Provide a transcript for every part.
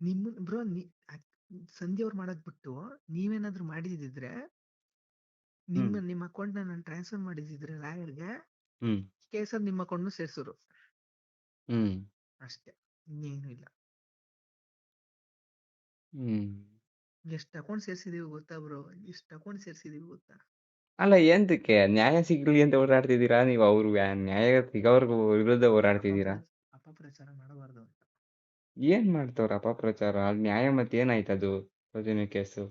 ನಿಮ್ಮ ಬ್ರೋ ನೀ ಸಂಧ್ಯಾ ಅವ್ರು ಮಾಡೋದ್ ಬಿಟ್ಟು ನೀವೇನಾದ್ರು ಮಾಡಿದಿದ್ರೆ ನಿಮ್ಮ ನಿಮ್ಮ ಅಕೌಂಟ್ ನಾನು ಟ್ರಾನ್ಸ್ಫರ್ ಮಾಡಿದಿದ್ರೆ ಲಾಯರ್ಗೆ ಕೇಸ್ ಕೇಸಲ್ಲಿ ನಿಮ್ಮ ಅಕೌಂಟ್ ಸೇರ್ಸೋರು. ಅಷ್ಟೇ ಇನ್ನೇನು ಇಲ್ಲ. ಎಷ್ಟು ಅಕೌಂಟ್ ಸೇರ್ಸಿದೀವಿ ಗೊತ್ತಾ ಬ್ರೋ ಎಷ್ಟು ಅಕೌಂಟ್ ಸೇರ್ಸಿದೀವಿ ಗೊತ್ತಾ? ಅಲ್ಲ ಎಂತಕ್ಕೆ ನ್ಯಾಯ ಸಿಗ್ಲಿ ಅಂತ ಹೋರಾಡ್ತಿದ್ದೀರಾ ನೀವು ಅವ್ರು? ನ್ಯಾಯ ಸಿಗೋವರ್ಗು ವಿರುದ್ಧ ಹೋರಾಡ್ತಿದ್ದೀರಾ ಅಪಪ್ರಚಾರ ಮಾಡಬಾರ್ದು ಏನ್ ಮಾಡ್ತವ್ರ ಅಪಪ್ರಚಾರ? ಅಲ್ಲಿ ನ್ಯಾಯ ಮತ್ತೆ ಏನಾಯ್ತು ಅದು? ಸೌಜನ್ಯ ಕೇಸು.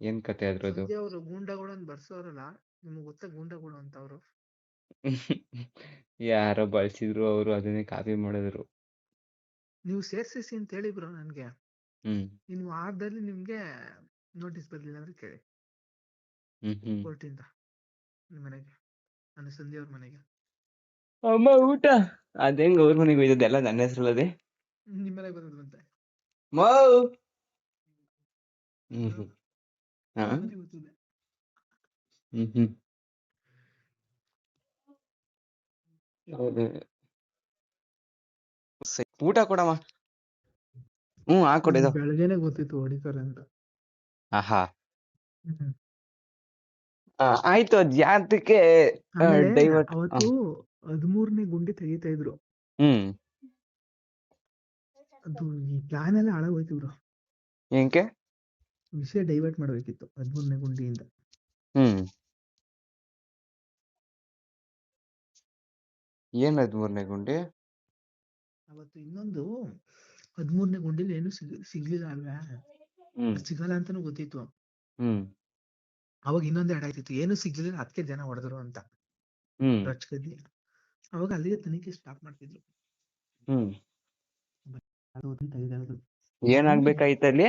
ಏನ್ ಕತೆ ಅದ್ರದ್ದು? ಅವರು ಗೂಂಡಾಗಳು ಬರ್ಸೋರಲ್ಲ ನಿಮ್ಗೆ ಗೊತ್ತಾ ಗೂಂಡಾಗಳು ಅಂತ ಅವರು? ಯಾರೋ ಬಳಸಿದ್ರು ಅವರು ಅದನ್ನೇ ಕಾಪಿ ಮಾಡಿದ್ರು. ನೀವು ಸೇರ್ಸಿಸಿ ಅಂತ ಹೇಳಿ ಬ್ರೋ ನನ್ಗೆ. ಇನ್ನು ವಾರದಲ್ಲಿ ನಿಮ್ಗೆ ನೋಟಿಸ್ ಬರ್ಲಿಲ್ಲ ಅಂದ್ರೆ ಕೇಳಿ. ಕೋರ್ಟಿಂದ ನಿಮ್ಮ ಮನೆಗೆ ನನ್ನ ಮನೆಗೆ. ಅಮ್ಮ ಊಟ! ಅದ್ ಹೆಂಗ್ ಅವ್ರ ಮನೆಗೆ ಹೋಯ್ತದೆಲ್ಲ ನನ್ನ ಹೆಸರಲ್ಲದೆ? ನಿಮ್ಮ ಬಂದಿದ್ವಂತೆ ಊಟ ಕೊಡಮ್ಮ. ಹ್ಮ್ ಹಾಕೊಡಿದು ಬೆಳಗ್ಗೆನೆ ಗೊತ್ತಿತ್ತು ಹೊಡಿತಾರೆ ಅಂತ. ಆಹಾ. ಆಯ್ತು ಅದ್ ಯಾತಕ್ಕೆ ಅವತ್ತು ಹದಿಮೂರನೇ ಗುಂಡಿ ತೆಗಿತಾ ಇದ್ರು. ಹ್ಮ್. ಅದು ಈ ಪ್ಲಾನ್ ಎಲ್ಲ ಹಾಳಾಗೋಯ್ತು ಬ್ರೋ ಏನ್ಕೆ? ವಿಷಯ ಡೈವರ್ಟ್ ಮಾಡಬೇಕಿತ್ತು ಹದಿಮೂರನೇ ಗುಂಡಿಯಿಂದ. ಹ್ಮ್. ಏನ್ ಹದಿಮೂರನೇ ಗುಂಡಿ? ಅವತ್ತು ಇನ್ನೊಂದು ಹದಿಮೂರನೇ ಗುಂಡಿಲಿ ಏನು ಸಿಗ್ ಸಿಗ್ಲಿಲ್ಲ ಅಲ್ವಾ? ಸಿಗಲ್ಲ ಅಂತಾನು ಗೊತ್ತಿತ್ತು. ಹ್ಮ್. ಅವಾಗ ಇನ್ನೊಂದ್ ಎರಡ್ ಆಯ್ತಿತ್ತು ಏನು ಸಿಗ್ಲಿಲ್ಲ ಅದಕ್ಕೆ ಜನ ಹೊಡೆದ್ರು ಅಂತ. ಹ್ಮ್. ರೊಚ್ಕದ್ದಿ ಅವಾಗ ಅಲ್ಲಿಗೆ ತನಿಖೆ ಸ್ಟಾಪ್ ಮಾಡ್ತಿದ್ರು. ಹ್ಮ್. ಅದು ಅಲ್ಲಿ?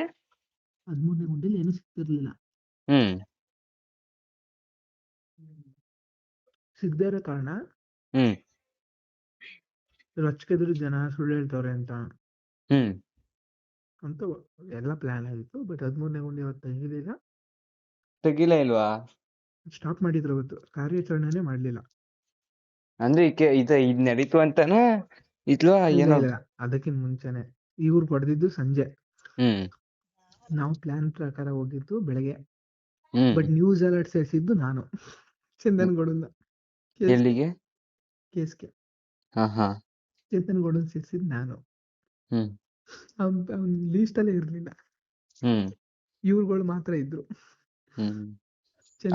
ಹದಿಮೂರನೇ ಗುಂಡಿಲಿ ಏನು ಸಿಗ್ತಿರ್ಲಿಲ್ಲ. ಹ್ಮ್. ಸಿಗದೇ ಇರೋ ಕಾರಣ ಹ್ಮ್. ರೊಚ್ಕದ್ರು ಜನ ಸುಳ್ಳು ಹೇಳ್ತವ್ರೆ ಅಂತ. ಹ್ಮ್. ಅಂತ ಎಲ್ಲ ಪ್ಲಾನ್ ಆಗಿತ್ತು ಬಟ್ ಹದಿಮೂರನೇ ಗುಂಡಿ ಇವತ್ತು ತೆಗಿಲಿಲ್ಲ ತೆಗಿಲ ಇಲ್ವಾ? ಸ್ಟಾಪ್ ಮಾಡಿದ್ರು ಅವತ್ತು. ಕಾರ್ಯಾಚರಣೆನೇ ಮಾಡ್ಲಿಲ್ಲ. ಅಂದ್ರೆ ಈಕೆ ಇದ ಇದ್ ನಡೀತು ಅಂತಾನೆ ಇತ್ಲೋ ಇಲ್ಲ ಏನೋ? ಇಲ್ಲ. ಅದಕ್ಕಿಂತ ಮುಂಚೆನೆ. ಇವ್ರು ಹೊಡೆದಿದ್ದು ಸಂಜೆ. ಹ್ಮ್. ನಾವು ಪ್ಲಾನ್ ಪ್ರಕಾರ ಹೋಗಿದ್ದು ಬೆಳಗ್ಗೆ. ಬಟ್ ನ್ಯೂಸ್ ಅಲರ್ಟ್ ಸೇರಿಸಿದ್ದು ನಾನು. ಚಂದನ್ ಗೌಡನ್ನ ಎಲ್ಲಿಗೆ? ಕೇಸ್ಗೆ ಚೇತನ್ ಗೌಡನ್ ಸೇರಿಸಿದ್ದು ನಾನು. ಅವ್ನ್ ಲೀಸ್ಟ್ ಅಲ್ಲೇ ಇರ್ಲಿಲ್ಲ. ಹ್ಮ್. ಇವ್ರುಗಳು ಮಾತ್ರ ಇದ್ರು.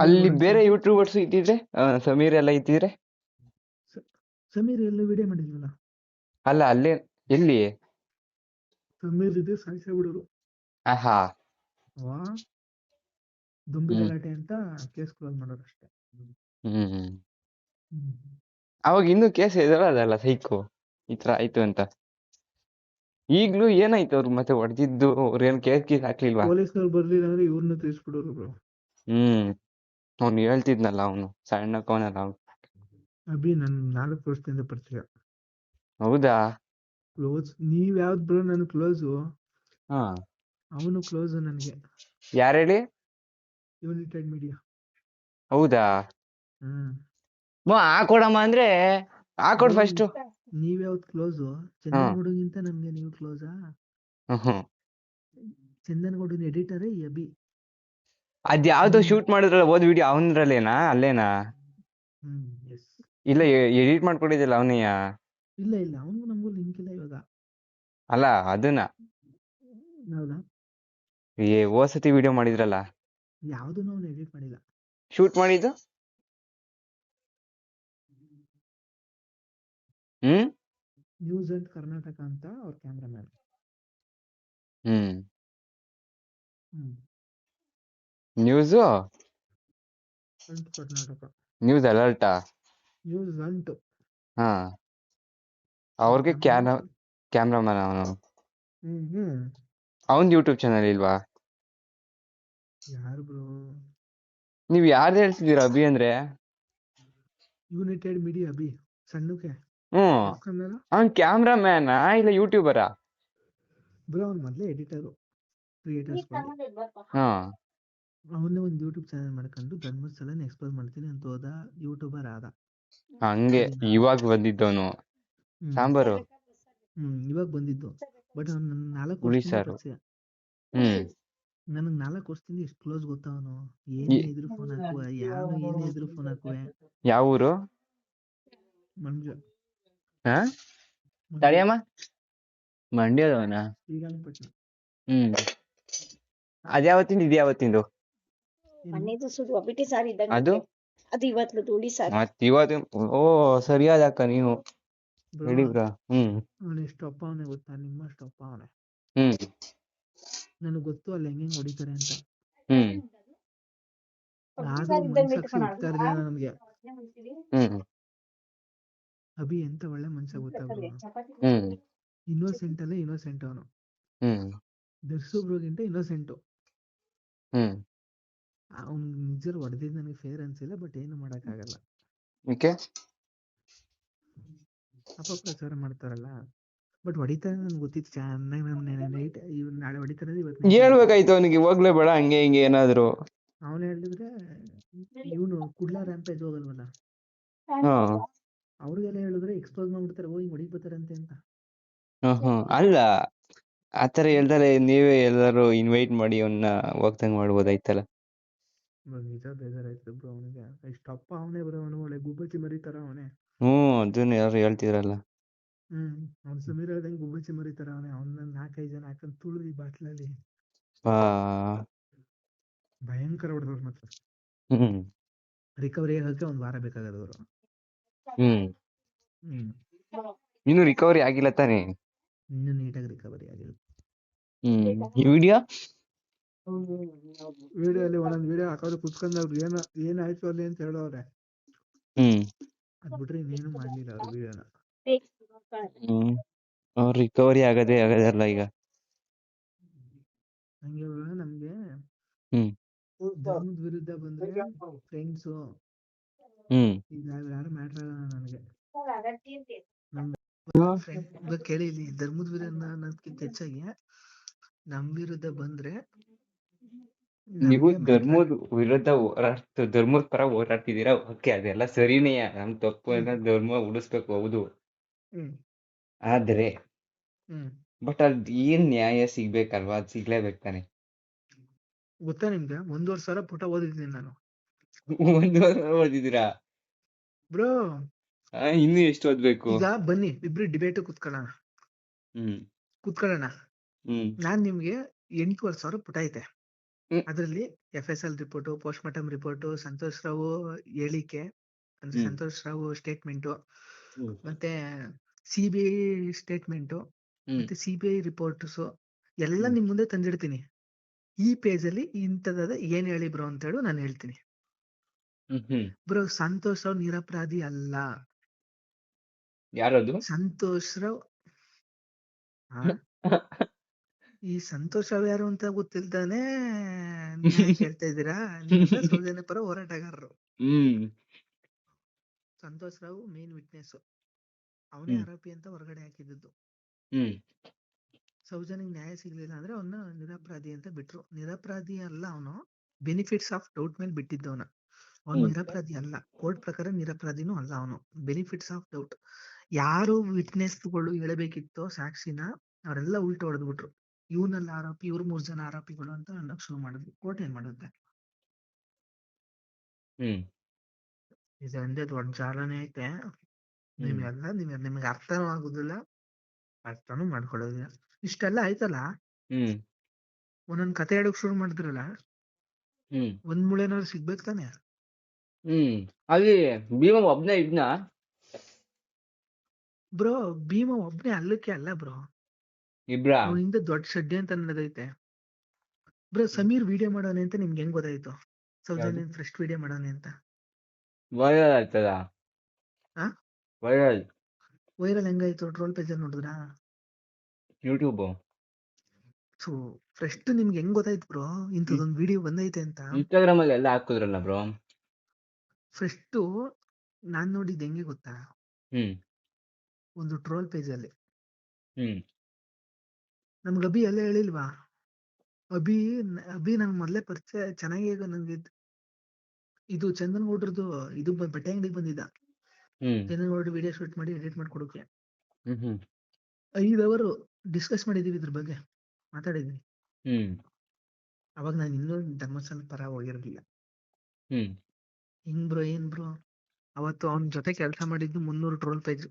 ಅಲ್ಲಿ ಬೇರೆ ಯೂಟ್ಯೂಬರ್ಸ್ ಇದ್ದಿದ್ರೆ ಸಮೀರ್ ಎಲ್ಲ ಇದ್ದಿದ್ರೆ? ಸಮೀರ್ ಎಲ್ಲ ವಿಡಿಯೋ ಮಾಡಿದ್ವಲ್ಲ ಅಲ್ಲ ಅಲ್ಲೇ ಎಲ್ಲಿ? ಸಮೀರ್ ಸಾಯಿಸೇ ಬಿಡೋರು ದುಂಬಿ. ಗಲಾಟೆ ಅಂತ ಕೇಸ್ ಕ್ಲೋಸ್ ಮಾಡೋರು ಅಷ್ಟೇ. ಅವಾಗ ಇನ್ನು ಕೇಸ್ ಎದುರದಲ್ಲ ಸೈಕೋ? ಈ ತರ ಆಯ್ತು ಅಂತ. ಈಗ್ಲೂ ಏನಾಯ್ತು ಅವ್ರು ಮತ್ತೆ ಹೊಡೆದಿದ್ದು? ಅವ್ರು ಏನ್ ಕೇಸ್ ಕೇಸ್ ಹಾಕ್ಲಿಲ್ವಾ? ಪೊಲೀಸ್ನವ್ರು ಬರ್ಲಿಲ್ಲ ಅಂದ್ರೆ ಇವ್ರನ್ನ ತಿಳಿಸ್ಬಿಡೋರು ಬ್ರೋ. ಹ್ಮ್. ಅವ್ನು ಹೇಳ್ತಿದ್ನಲ್ಲ ಅವನು ಸಣ್ಣ ಕೋನಲ್ಲ ಅವ್ನು. ಅಭಿ ನನ್ ನಾಲ್ಕು ವರ್ಷದಿಂದ ಪರಿಚಯ. ಹೌದಾ? ಕ್ಲೋಸ್ ನೀವ್ ಯಾವ್ದ್ ಬ್ರೋ ನನ್ ಕ್ಲೋಸ್ ಹಾ. ಅವನು ಕ್ಲೋಸ್ ನನಗೆ. ಯಾರು ಹೇಳಿ? ಯುನೈಟೆಡ್ ಮೀಡಿಯಾ ಹೌದಾ? ಹ್ಮ್. ಮೊ ಹಾಕೊಡಮ್ಮ ಅಂದ್ರೆ ಹಾಕೊಡ್ ಫಸ್ಟ್ ನೀವ್ ಯಾವ್ದು ಕ್ಲೋಸ್ ಚಂದನ್ ಗೌಡಗಿಂತ ನಮ್ಗೆ ನೀವು ಕ್ಲೋಸಾ ಚಂದನ್ ಗೌಡನ್ ಎಡಿಟರೇ ಎಬಿ ಅದ್ ಯಾವ್ದೋ ಶೂಟ್ ಮಾಡಿದ್ರಲ್ಲ ಓದ್ ವಿಡಿಯೋ ಅವನ್ರಲ್ಲೇನಾ ಅಲ್ಲೇನಾ? ಇಲ್ಲ ಎಡಿಟ್ ಮಾಡ್ಕೊಂಡಿದ್ದಿಲ್ಲ ಅವನಿಯ? ಇಲ್ಲ ಇಲ್ಲ. ಅವನಿಗೂ ನಮಗೂ ಲಿಂಕ್ ಇಲ್ಲ ಇವಾಗ. ಅಲ್ಲ ಅದನ್ನ. ಹೌದಾ? ಏ ಓ ಸತಿ ವಿಡಿಯೋ ಮಾಡಿದ್ರಲ್ಲ? ಯಾವ್ದನ್ನು ಅವನು ಎಡಿಟ್ ಮಾಡಿಲ್ಲ. ಶೂಟ್ ಮಾಡಿದ್ದು? ಹ್ಮ್? ನ್ಯೂಸ್ ಅಂಡ್ ಕರ್ನಾಟಕ ಅಂತ ಅವ್ರ ಕ್ಯಾಮ್ರಾಮ್ಯಾನ್ ಹ್ಮ್. ಹ್ಮ್. ನ್ಯೂಸ್ ಕರ್ನಾಟಕ ನ್ಯೂಸ್ ಅಲರ್ಟಾ ನ್ಯೂಸ್ ಅಂಟು ಹಾ. ಅವ್ರಿಗೆ ಕ್ಯಾಮ್ರಾ ಕ್ಯಾಮ್ರಾಮನ್ ಅವನು. ಅವನ್ ಯೂಟ್ಯೂಬ್ ಚಾನಲ್ ಇಲ್ವಾ? ಯಾರು ಬ್ರೋ? ನೀವ್ ಯಾರ್ದು ಹೇಳ್ತಿದೀರ ಅಭಿ ಅಂದ್ರೆ? ಯುನೈಟೆಡ್ ಮೀಡಿಯಾ ಅಭಿ ಸಣ್ಣಕ್ಕೆ. ಹ್ಮ್ ಅವ್ನ್ ಆ ಇಲ್ಲ ಯೂಟ್ಯೂಬರಾ ಬ್ರೋ ಅವ್ನ್ ಮೊದ್ಲೇ ಎಡಿಟರು ಕ್ರಿಯೇಟರ್ಸ್ ಹಾ. ಅವನ್ನೇ ಒಂದು ಯೂಟ್ಯೂಬ್ ಚಾನೆಲ್ ಮಾಡ್ಕೊಂಡು ಧರ್ಮಸ್ಥಳನ ಎಕ್ಸ್ಪ್ಲೋರ್ ಮಾಡ್ತೀನಿ ಅಂತ ಹೋದ ಯೂಟ್ಯೂಬರ್ ಆದ. ಹಂಗೆ ಇವಾಗ ಬಂದಿದ್ದವನು. ಸಾಂಬಾರು. ಹ್ಮ್ ಇವಾಗ ಬಂದಿದ್ದು. ಬಟ್ ನಾಲ್ಕು ಹುಳಿ ಸಾರು. ಹ್ಮ್. ನನಗ್ ನಾಲ್ಕು ವರ್ಷದಿಂದ ಎಷ್ಟು ಕ್ಲೋಸ್ ಗೊತ್ತಾ ಅವನು ಏನೇ ಇದ್ರು ಫೋನ್ ಹಾಕುವ ಯಾರು ಏನೇ ಇದ್ರು ಫೋನ್ ಹಾಕುವೆ. ಯಾವ ಊರು? ಮಂಜು ಹಾ? ತಡಿಯಮ್ಮ ಮಂಡ್ಯದವನ? ಹ್ಮ್. ಅದ್ಯಾವತ್ತಿಂದ ಇದ್ಯಾವತ್ತಿಂದು? ಮನೆದು ಸುಡು ಒಬ್ಬಿಟ್ಟು ಸಾರಿ ಇದ್ದಂಗೆ ಅದು? ಅದು ಇವತ್ತು ಹುಳಿ ಸಾರು. ಮತ್ ಇವತ್ತು ಓ ಸರಿಯಾದ ಅಕ್ಕ ನೀವು. ರೆಡಿ ಬ್ರಾ. ಹ್ಮ್. ಅವನು ಅಪ್ಪ ಅವನೇ ಗೊತ್ತಾ? ನಿಮ್ಮಷ್ಟು ಅಪ್ಪ ಅವನೇ ಹ್ಮ್. ನನಗ್ ಗೊತ್ತು ಅಲ್ಲಿ ಹೆಂಗ್ ಹೊಡಿತಾರೆ ಅಂತ. ಹ್ಮ್. ಇದ್ದಂಗೆ ಮನ್ಸಾಕ್ಷಿ. ಇರ್ಲಿಲ್ಲ ನನ್ಗೆ ಹ್ಮ್. ಅಭಿ ಎಂತ ಒಳ್ಳೆ ಮನ್ಸ ಗೊತ್ತಾಗ್ಬೋದು ಹ್ಮ್. ಇನ್ನೋಸೆಂಟ್ ಅಲ್ಲೇ ಇನ್ನೋಸೆಂಟ್ ಅವನು ಹ್ಮ್. ದರ್ಶು ಬ್ರೋಗಿಂತ ಇನ್ನೋಸೆಂಟು. ಹ್ಮ್. ಅವ್ನ್ ನಿಜರ್ ಹೊಡೆದಿದ್ ನನಗೆ ಫೇರ್ ಅನ್ಸಿಲ್ಲ ಬಟ್ ಏನು ಮಾಡಕ್ಕಾಗಲ್ಲ. ಓಕೆ ಅಪಪ್ರಚಾರ ಮಾಡ್ತಾರಲ್ಲ. ಬಟ್ ಹೊಡಿತಾರೆ ನನ್ಗೆ ಗೊತ್ತಿತ್ತು ಚೆನ್ನಾಗಿ ನಾನು ನೈಟ್ ನಾಳೆ ಹೊಡಿತಾರೆ ಇವತ್ತು ಹೇಳ್ಬೇಕಾಯ್ತು ಅವನಿಗೆ ಹೋಗ್ಲೇಬೇಡ ಹಂಗೆ ಹಿಂಗೆ ಏನಾದ್ರು. ಅವನು ಹೇಳಿದ್ರೆ ಇವನು ಕುಡ್ಲ ರ್ಯಾಂಪೇಜ್ ಹೋಗಲ್ವಲ್ಲ. ಅವ್ರಿಗೆಲ್ಲ ಹೇಳಿದ್ರೆ ಎಕ್ಸ್ಪೋಸ್ ಮಾಡ್ಬಿಡ್ತಾರೆ ಹೋಗಿ ಹೊಡಿ ಅಂತ. ಹ್ಮ್ ಅಲ್ಲ ಆತರ ಹೇಳ್ದಲೆ ನೀವೇ ಎಲ್ಲರೂ ಇನ್ವೈಟ್ ಮಾಡಿ ಅವನ್ನ ಹೋಗ್ದಂಗ್ ಮಾಡ್ಬೋದಾಯ್ತಲ್ಲ. ನಿಜ ಬೇಜಾರಾಯ್ತು ಬ್ರೋ ಅವನಿಗೆ. ಇಷ್ಟಪ್ಪ ಅವನೇ ಬ್ರೋ ಅವನು ಒಳ್ಳೆ ಗುಬ್ಬಚ್ಚಿ ಮರಿತಾರ ಅವನೇ. ಹ್ಮ್ ಅದನ್ನ ಯಾರು ಹೇಳ್ತಿದ್ರಲ್ಲ ಹ್ಮ್ ಅವ್ನ್ ಸಮೀರ್ ಹೇಳ್ದಂಗೆ ಗುಬ್ಬಚ್ಚಿ ಮರಿತಾರ ಅವ್ನ. ಅವ್ನ ನಾಲ್ಕೈದು ಜನ ಹಾಕೊಂಡ್ ತುಳಿದಿ ಬಾಟ್ಲಲ್ಲಿ. ಆ ಭಯಂಕರ ಹೊಡೆದವ್ರು ಮಾತ್ರ ಹ್ಮ್. ರಿಕವರಿ ಆಗಕ್ಕೆ ಒಂದ್ ವಾರ ಬೇಕಾಗದವ್ರು ಹ್ಮ್. ಹ್ಮ್. ಇನ್ನು ರಿಕವರಿ ಆಗಿಲ್ಲ ತಾನೇ? ಇನ್ನು ನೀಟಾಗಿ ರಿಕವರಿ ಆಗಿಲ್ಲ. ಹ್ಮ್ ಈ ವಿಡಿಯೋ? ವಿಡಿಯೋ ಅಲ್ಲಿ ಒಂದೊಂದ್ ವಿಡಿಯೋ ಹಾಕೋದು ಕುತ್ಕೊಂಡವ್ರು ಏನ ಏನಾಯ್ತು ಅಲ್ಲಿ ಅಂತ ಹೇಳೋರೆ ಹ್ಮ್. ಅದ್ ಬಿಟ್ರೆ ಇನ್ನೇನು ಮಾಡ್ಲಿಲ್ಲ ಅವ್ರು ವಿಡಿಯೋನ ಹ್ಮ್. ಅವ್ರ ರಿಕವರಿ ಆಗದೆ ಆಗದಲ್ಲ ಈಗ. ಹಂಗೆ ಇವಾಗ ನಮ್ಗೆ ಹ್ಮ್. ಧರ್ಮದ ವಿರುದ್ಧ ಬಂದ್ರೆ ಫ್ರೆಂಡ್ಸ್ ಹ್ಮ್. ಈಗ ಯಾರು ಮ್ಯಾಟರ್ ಆಗಲ್ಲ ನನಗೆ. ಹ್ಮ್. ಫ್ರೆಂಡ್ ಇವಾಗ ಕೇಳಿ ಇಲ್ಲಿ ಧರ್ಮದ ವಿರುದ್ಧ ಅನ್ನೋದಕ್ಕಿಂತ ಹೆಚ್ಚಾಗಿ ನಮ್ ವಿರುದ್ಧ ಬಂದ್ರೆ ನೀವು ಧರ್ಮದ ವಿರುದ್ಧ ಹೋರಾಡ್ತ ಧರ್ಮದ ಪರ ಹೋರಾಡ್ತಿದ್ದೀರಾ ಓಕೆ ಅದೆಲ್ಲ ಸರಿನೇ ನಮ್ ತಪ್ಪು ಅಂದ್ರೆ ಧರ್ಮ ಉಳಿಸ್ಬೇಕು ಹೌದು ಆದ್ರೆ ಬಟ್ ಅದ್ ಏನ್ ನ್ಯಾಯ ಸಿಗ್ಬೇಕಲ್ವಾ ಅದ್ ಸಿಗ್ಲೇಬೇಕು ತಾನೆ ಗೊತ್ತಾ ನಿಮ್ಗೆ? ಒಂದೂವರೆ ಸಾವಿರ ಪುಟ ಓದಿದ್ದೀನಿ ನಾನು. ಒಂದೂವರೆ ಸಾವಿರ ಓದಿದ್ದೀರಾ? ಬ್ರೋ. ಆ, ಇನ್ನು ಎಷ್ಟು ಓದ್ಬೇಕು? ಈಗ ಬನ್ನಿ ಇಬ್ರು ಡಿಬೇಟ್ ಕುತ್ಕೊಳ್ಳೋಣ. ಹ್ಮ್. ಕುತ್ಕೊಳ್ಳೋಣ. ನಾನ್ ನಿಮ್ಗೆ ಎಂಟೂವರೆ ಸಾವಿರ ಪುಟ ಐತೆ. ಅದ್ರಲ್ಲಿ F S L report post mortem report Santosh Rao ಹೇಳಿಕೆ ಅಂದ್ರೆ ಸಂತೋಷ್ ರಾವ್ ಸ್ಟೇಟ್ಮೆಂಟ್ ಮತ್ತೆ ಸಿಬಿಐ ಸ್ಟೇಟ್ಮೆಂಟ್ ಮತ್ತೆ ಸಿಬಿಐ ರಿಪೋರ್ಟ್ಸ್ ಎಲ್ಲ. ನಿಮ್ ಮುಂದೆ ತಂದಿಡ್ತೀನಿ. ಈ ಪೇಜ್ ಅಲ್ಲಿ ಇಂಥದ್ದ ಏನ್ ಹೇಳಿ ಬ್ರೋ ಅಂತ ಹೇಳಿ ನಾನು ಹೇಳ್ತೀನಿ. ಬ್ರೋ ಸಂತೋಷ್ ರಾವ್ ನಿರಪರಾಧಿ ಅಲ್ಲ. ಯಾರದು? ಸಂತೋಷ್ ರಾವ್? ಈ ಸಂತೋಷ್ ರಾವ್ ಯಾರು ಅಂತ ಗೊತ್ತಿಲ್ದಾನೆ ಹೇಳ್ತಾ ಇದ್ದೀರಾ ಸೌಜನ್ಯ ಪರ ಹೋರಾಟಗಾರರು ಸಂತೋಷ್ ರಾವ್ ಮೇನ್ ವಿಟ್ನೆಸ್ ಅವನೇ. ಆರೋಪಿ ಅಂತ ಹೊರಗಡೆ ಹಾಕಿದ್ದು ಹ್ಮ್ ಸೌಜನ್ಯಗ್ ನ್ಯಾಯ ಸಿಗ್ಲಿಲ್ಲ ಅಂದ್ರೆ ಅವನ್ನ ನಿರಪರಾಧಿ ಅಂತ ಬಿಟ್ರು ನಿರಪರಾಧಿ ಅಲ್ಲ ಅವನು ಬೆನಿಫಿಟ್ಸ್ ಆಫ್ ಡೌಟ್ ಮೇಲೆ ಬಿಟ್ಟಿದ್ದವನ ಅವನು. ನಿರಪರಾಧಿ ಅಲ್ಲ ಕೋರ್ಟ್ ಪ್ರಕಾರ ನಿರಪರಾಧಿನೂ ಅಲ್ಲ ಅವನು ಬೆನಿಫಿಟ್ಸ್ ಆಫ್ ಡೌಟ್ ಯಾರು ವಿಟ್ನೆಸ್ಗಳು ಹೇಳಬೇಕಿತ್ತೋ ಸಾಕ್ಷಿನ ಅವರೆಲ್ಲ ಉಲ್ಟ ಹೊಡೆದ್ಬಿಟ್ರು ಇವನೆಲ್ಲ ಆರೋಪಿ ಇವ್ರ ಮೂರ್ ಜನ ಆರೋಪಿಗಳು ಅಂತ ಅನ್ನಕ್ ಶುರು ಮಾಡಿದ್ವಿ. ಕೋರ್ಟ್ ಏನ್ ಮಾಡುತ್ತೆ ಹ್ಮ್. ಇದು ಒಂದೇ ದೊಡ್ಡ ಜಾಲನೆ ಐತೆ. ನಿಮ್ಗೆಲ್ಲ ನಿಮ್ಗೆ ನಿಮ್ಗೆ ಅರ್ಥನೂ ಆಗುದಿಲ್ಲ. ಅರ್ಥನೂ ಮಾಡ್ಕೊಳ್ಳೋದಿಲ್ಲ ಇಷ್ಟೆಲ್ಲ ಆಯ್ತಲ್ಲ? ಹ್ಮ್. ಒಂದೊಂದ್ ಕತೆ ಹೇಳಕ್ ಶುರು ಮಾಡಿದ್ರಲ್ಲ? ಒಂದ್ ಮುಳೆನಾದ್ರು ಸಿಗ್ಬೇಕು ತಾನೆ? ಹ್ಮ್. ಅಲ್ಲಿ ಭೀಮ ಒಬ್ನೇ ಇದ್ನ? ಬ್ರೋ ಭೀಮ ಒಬ್ನೇ ಅಲ್ಲಕ್ಕೆ ಅಲ್ಲ ಬ್ರೋ. ಇಬ್ರಾ? ಅವ್ನ ಹಿಂದೆ ದೊಡ್ಡ ಶೆಡ್ಡಿ ಅಂತ ನಡೆದೈತೆ. ಬ್ರೋ ಸಮೀರ್ ವಿಡಿಯೋ ಮಾಡೋಣ ಅಂತ ನಿಮ್ಗೆ ಹೆಂಗ್ ಗೊತ್ತಾಯ್ತು? ಸೌಜನ್ಯ ಫಸ್ಟ್ ವಿಡಿಯೋ ಮಾಡೋಣ ಅಂತ. ವೈರಲ್ ಆಯ್ತದ? ವೈರಲ್ ವೈರಲ್ ಹೆಂಗಾಯ್ತು? ಟ್ರೋಲ್ ಪೇಜ್ ನೋಡಿದ್ರಾ? ಯೂಟ್ಯೂಬ್ ಸೊ ಫಸ್ಟ್ ನಿಮ್ಗೆ ಹೆಂಗ್ ಗೊತ್ತಾಯ್ತು ಬ್ರೋ? ಇಂಥದೊಂದು ವಿಡಿಯೋ ಬಂದೈತೆ ಅಂತ. ಇನ್ಸ್ಟಾಗ್ರಾಮ್ ಅಲ್ಲಿ ಎಲ್ಲ ಹಾಕಿದ್ರಲ್ಲ ಬ್ರೋ? ಫಸ್ಟ್ ನಾನ್ ನೋಡಿದ್ ಹೆಂಗೆ ಗೊತ್ತಾ? ಹ್ಮ್. ಒಂದು ಟ್ರೋಲ್ ಪೇಜ್ ಅಲ್ಲಿ. ಹ್ಮ್. ನಮ್ಗೆ ಅಭಿ ಎಲ್ಲ ಹೇಳಿಲ್ವಾ? ಅಭಿ ಅಭಿ ನಂಗೆ ಮೊದಲೇ ಪರಿಚಯ ಚೆನ್ನಾಗಿ ಈಗ ನನ್ಗೆ ಇದ್- ಚಂದನ್ ಗೌಡ್ರದ್ದು ಇದು ಬಟ್ಟೆ ಅಂಗಡಿಗೆ ಬಂದಿದ್ದ. ಚಂದನ್ ಗೌಡ್ರು ವಿಡಿಯೋ ಶೂಟ್ ಮಾಡಿ ಎಡಿಟ್ ಮಾಡ್ಕೊಡೋಕೆ ಐದು ಅವರು ಡಿಸ್ಕಸ್ ಮಾಡಿದೀವಿ ಇದ್ರ ಬಗ್ಗೆ. ಮಾತಾಡಿದೀವಿ. ಅವಾಗ ನಾನು ಇನ್ನೂ ಧರ್ಮಸ್ಥಳ ಪರ ಹೋಗಿರ್ಲಿಲ್ಲ. ಹಿಂಗ್ ಬ್ರೋ ಏನ್ ಬ್ರೋ? ಅವತ್ತು ಅವನ ಜೊತೆ ಕೆಲಸ ಮಾಡಿದ್ದು ಮುನ್ನೂರು ಟ್ರೋಲ್ ಪೇಜ್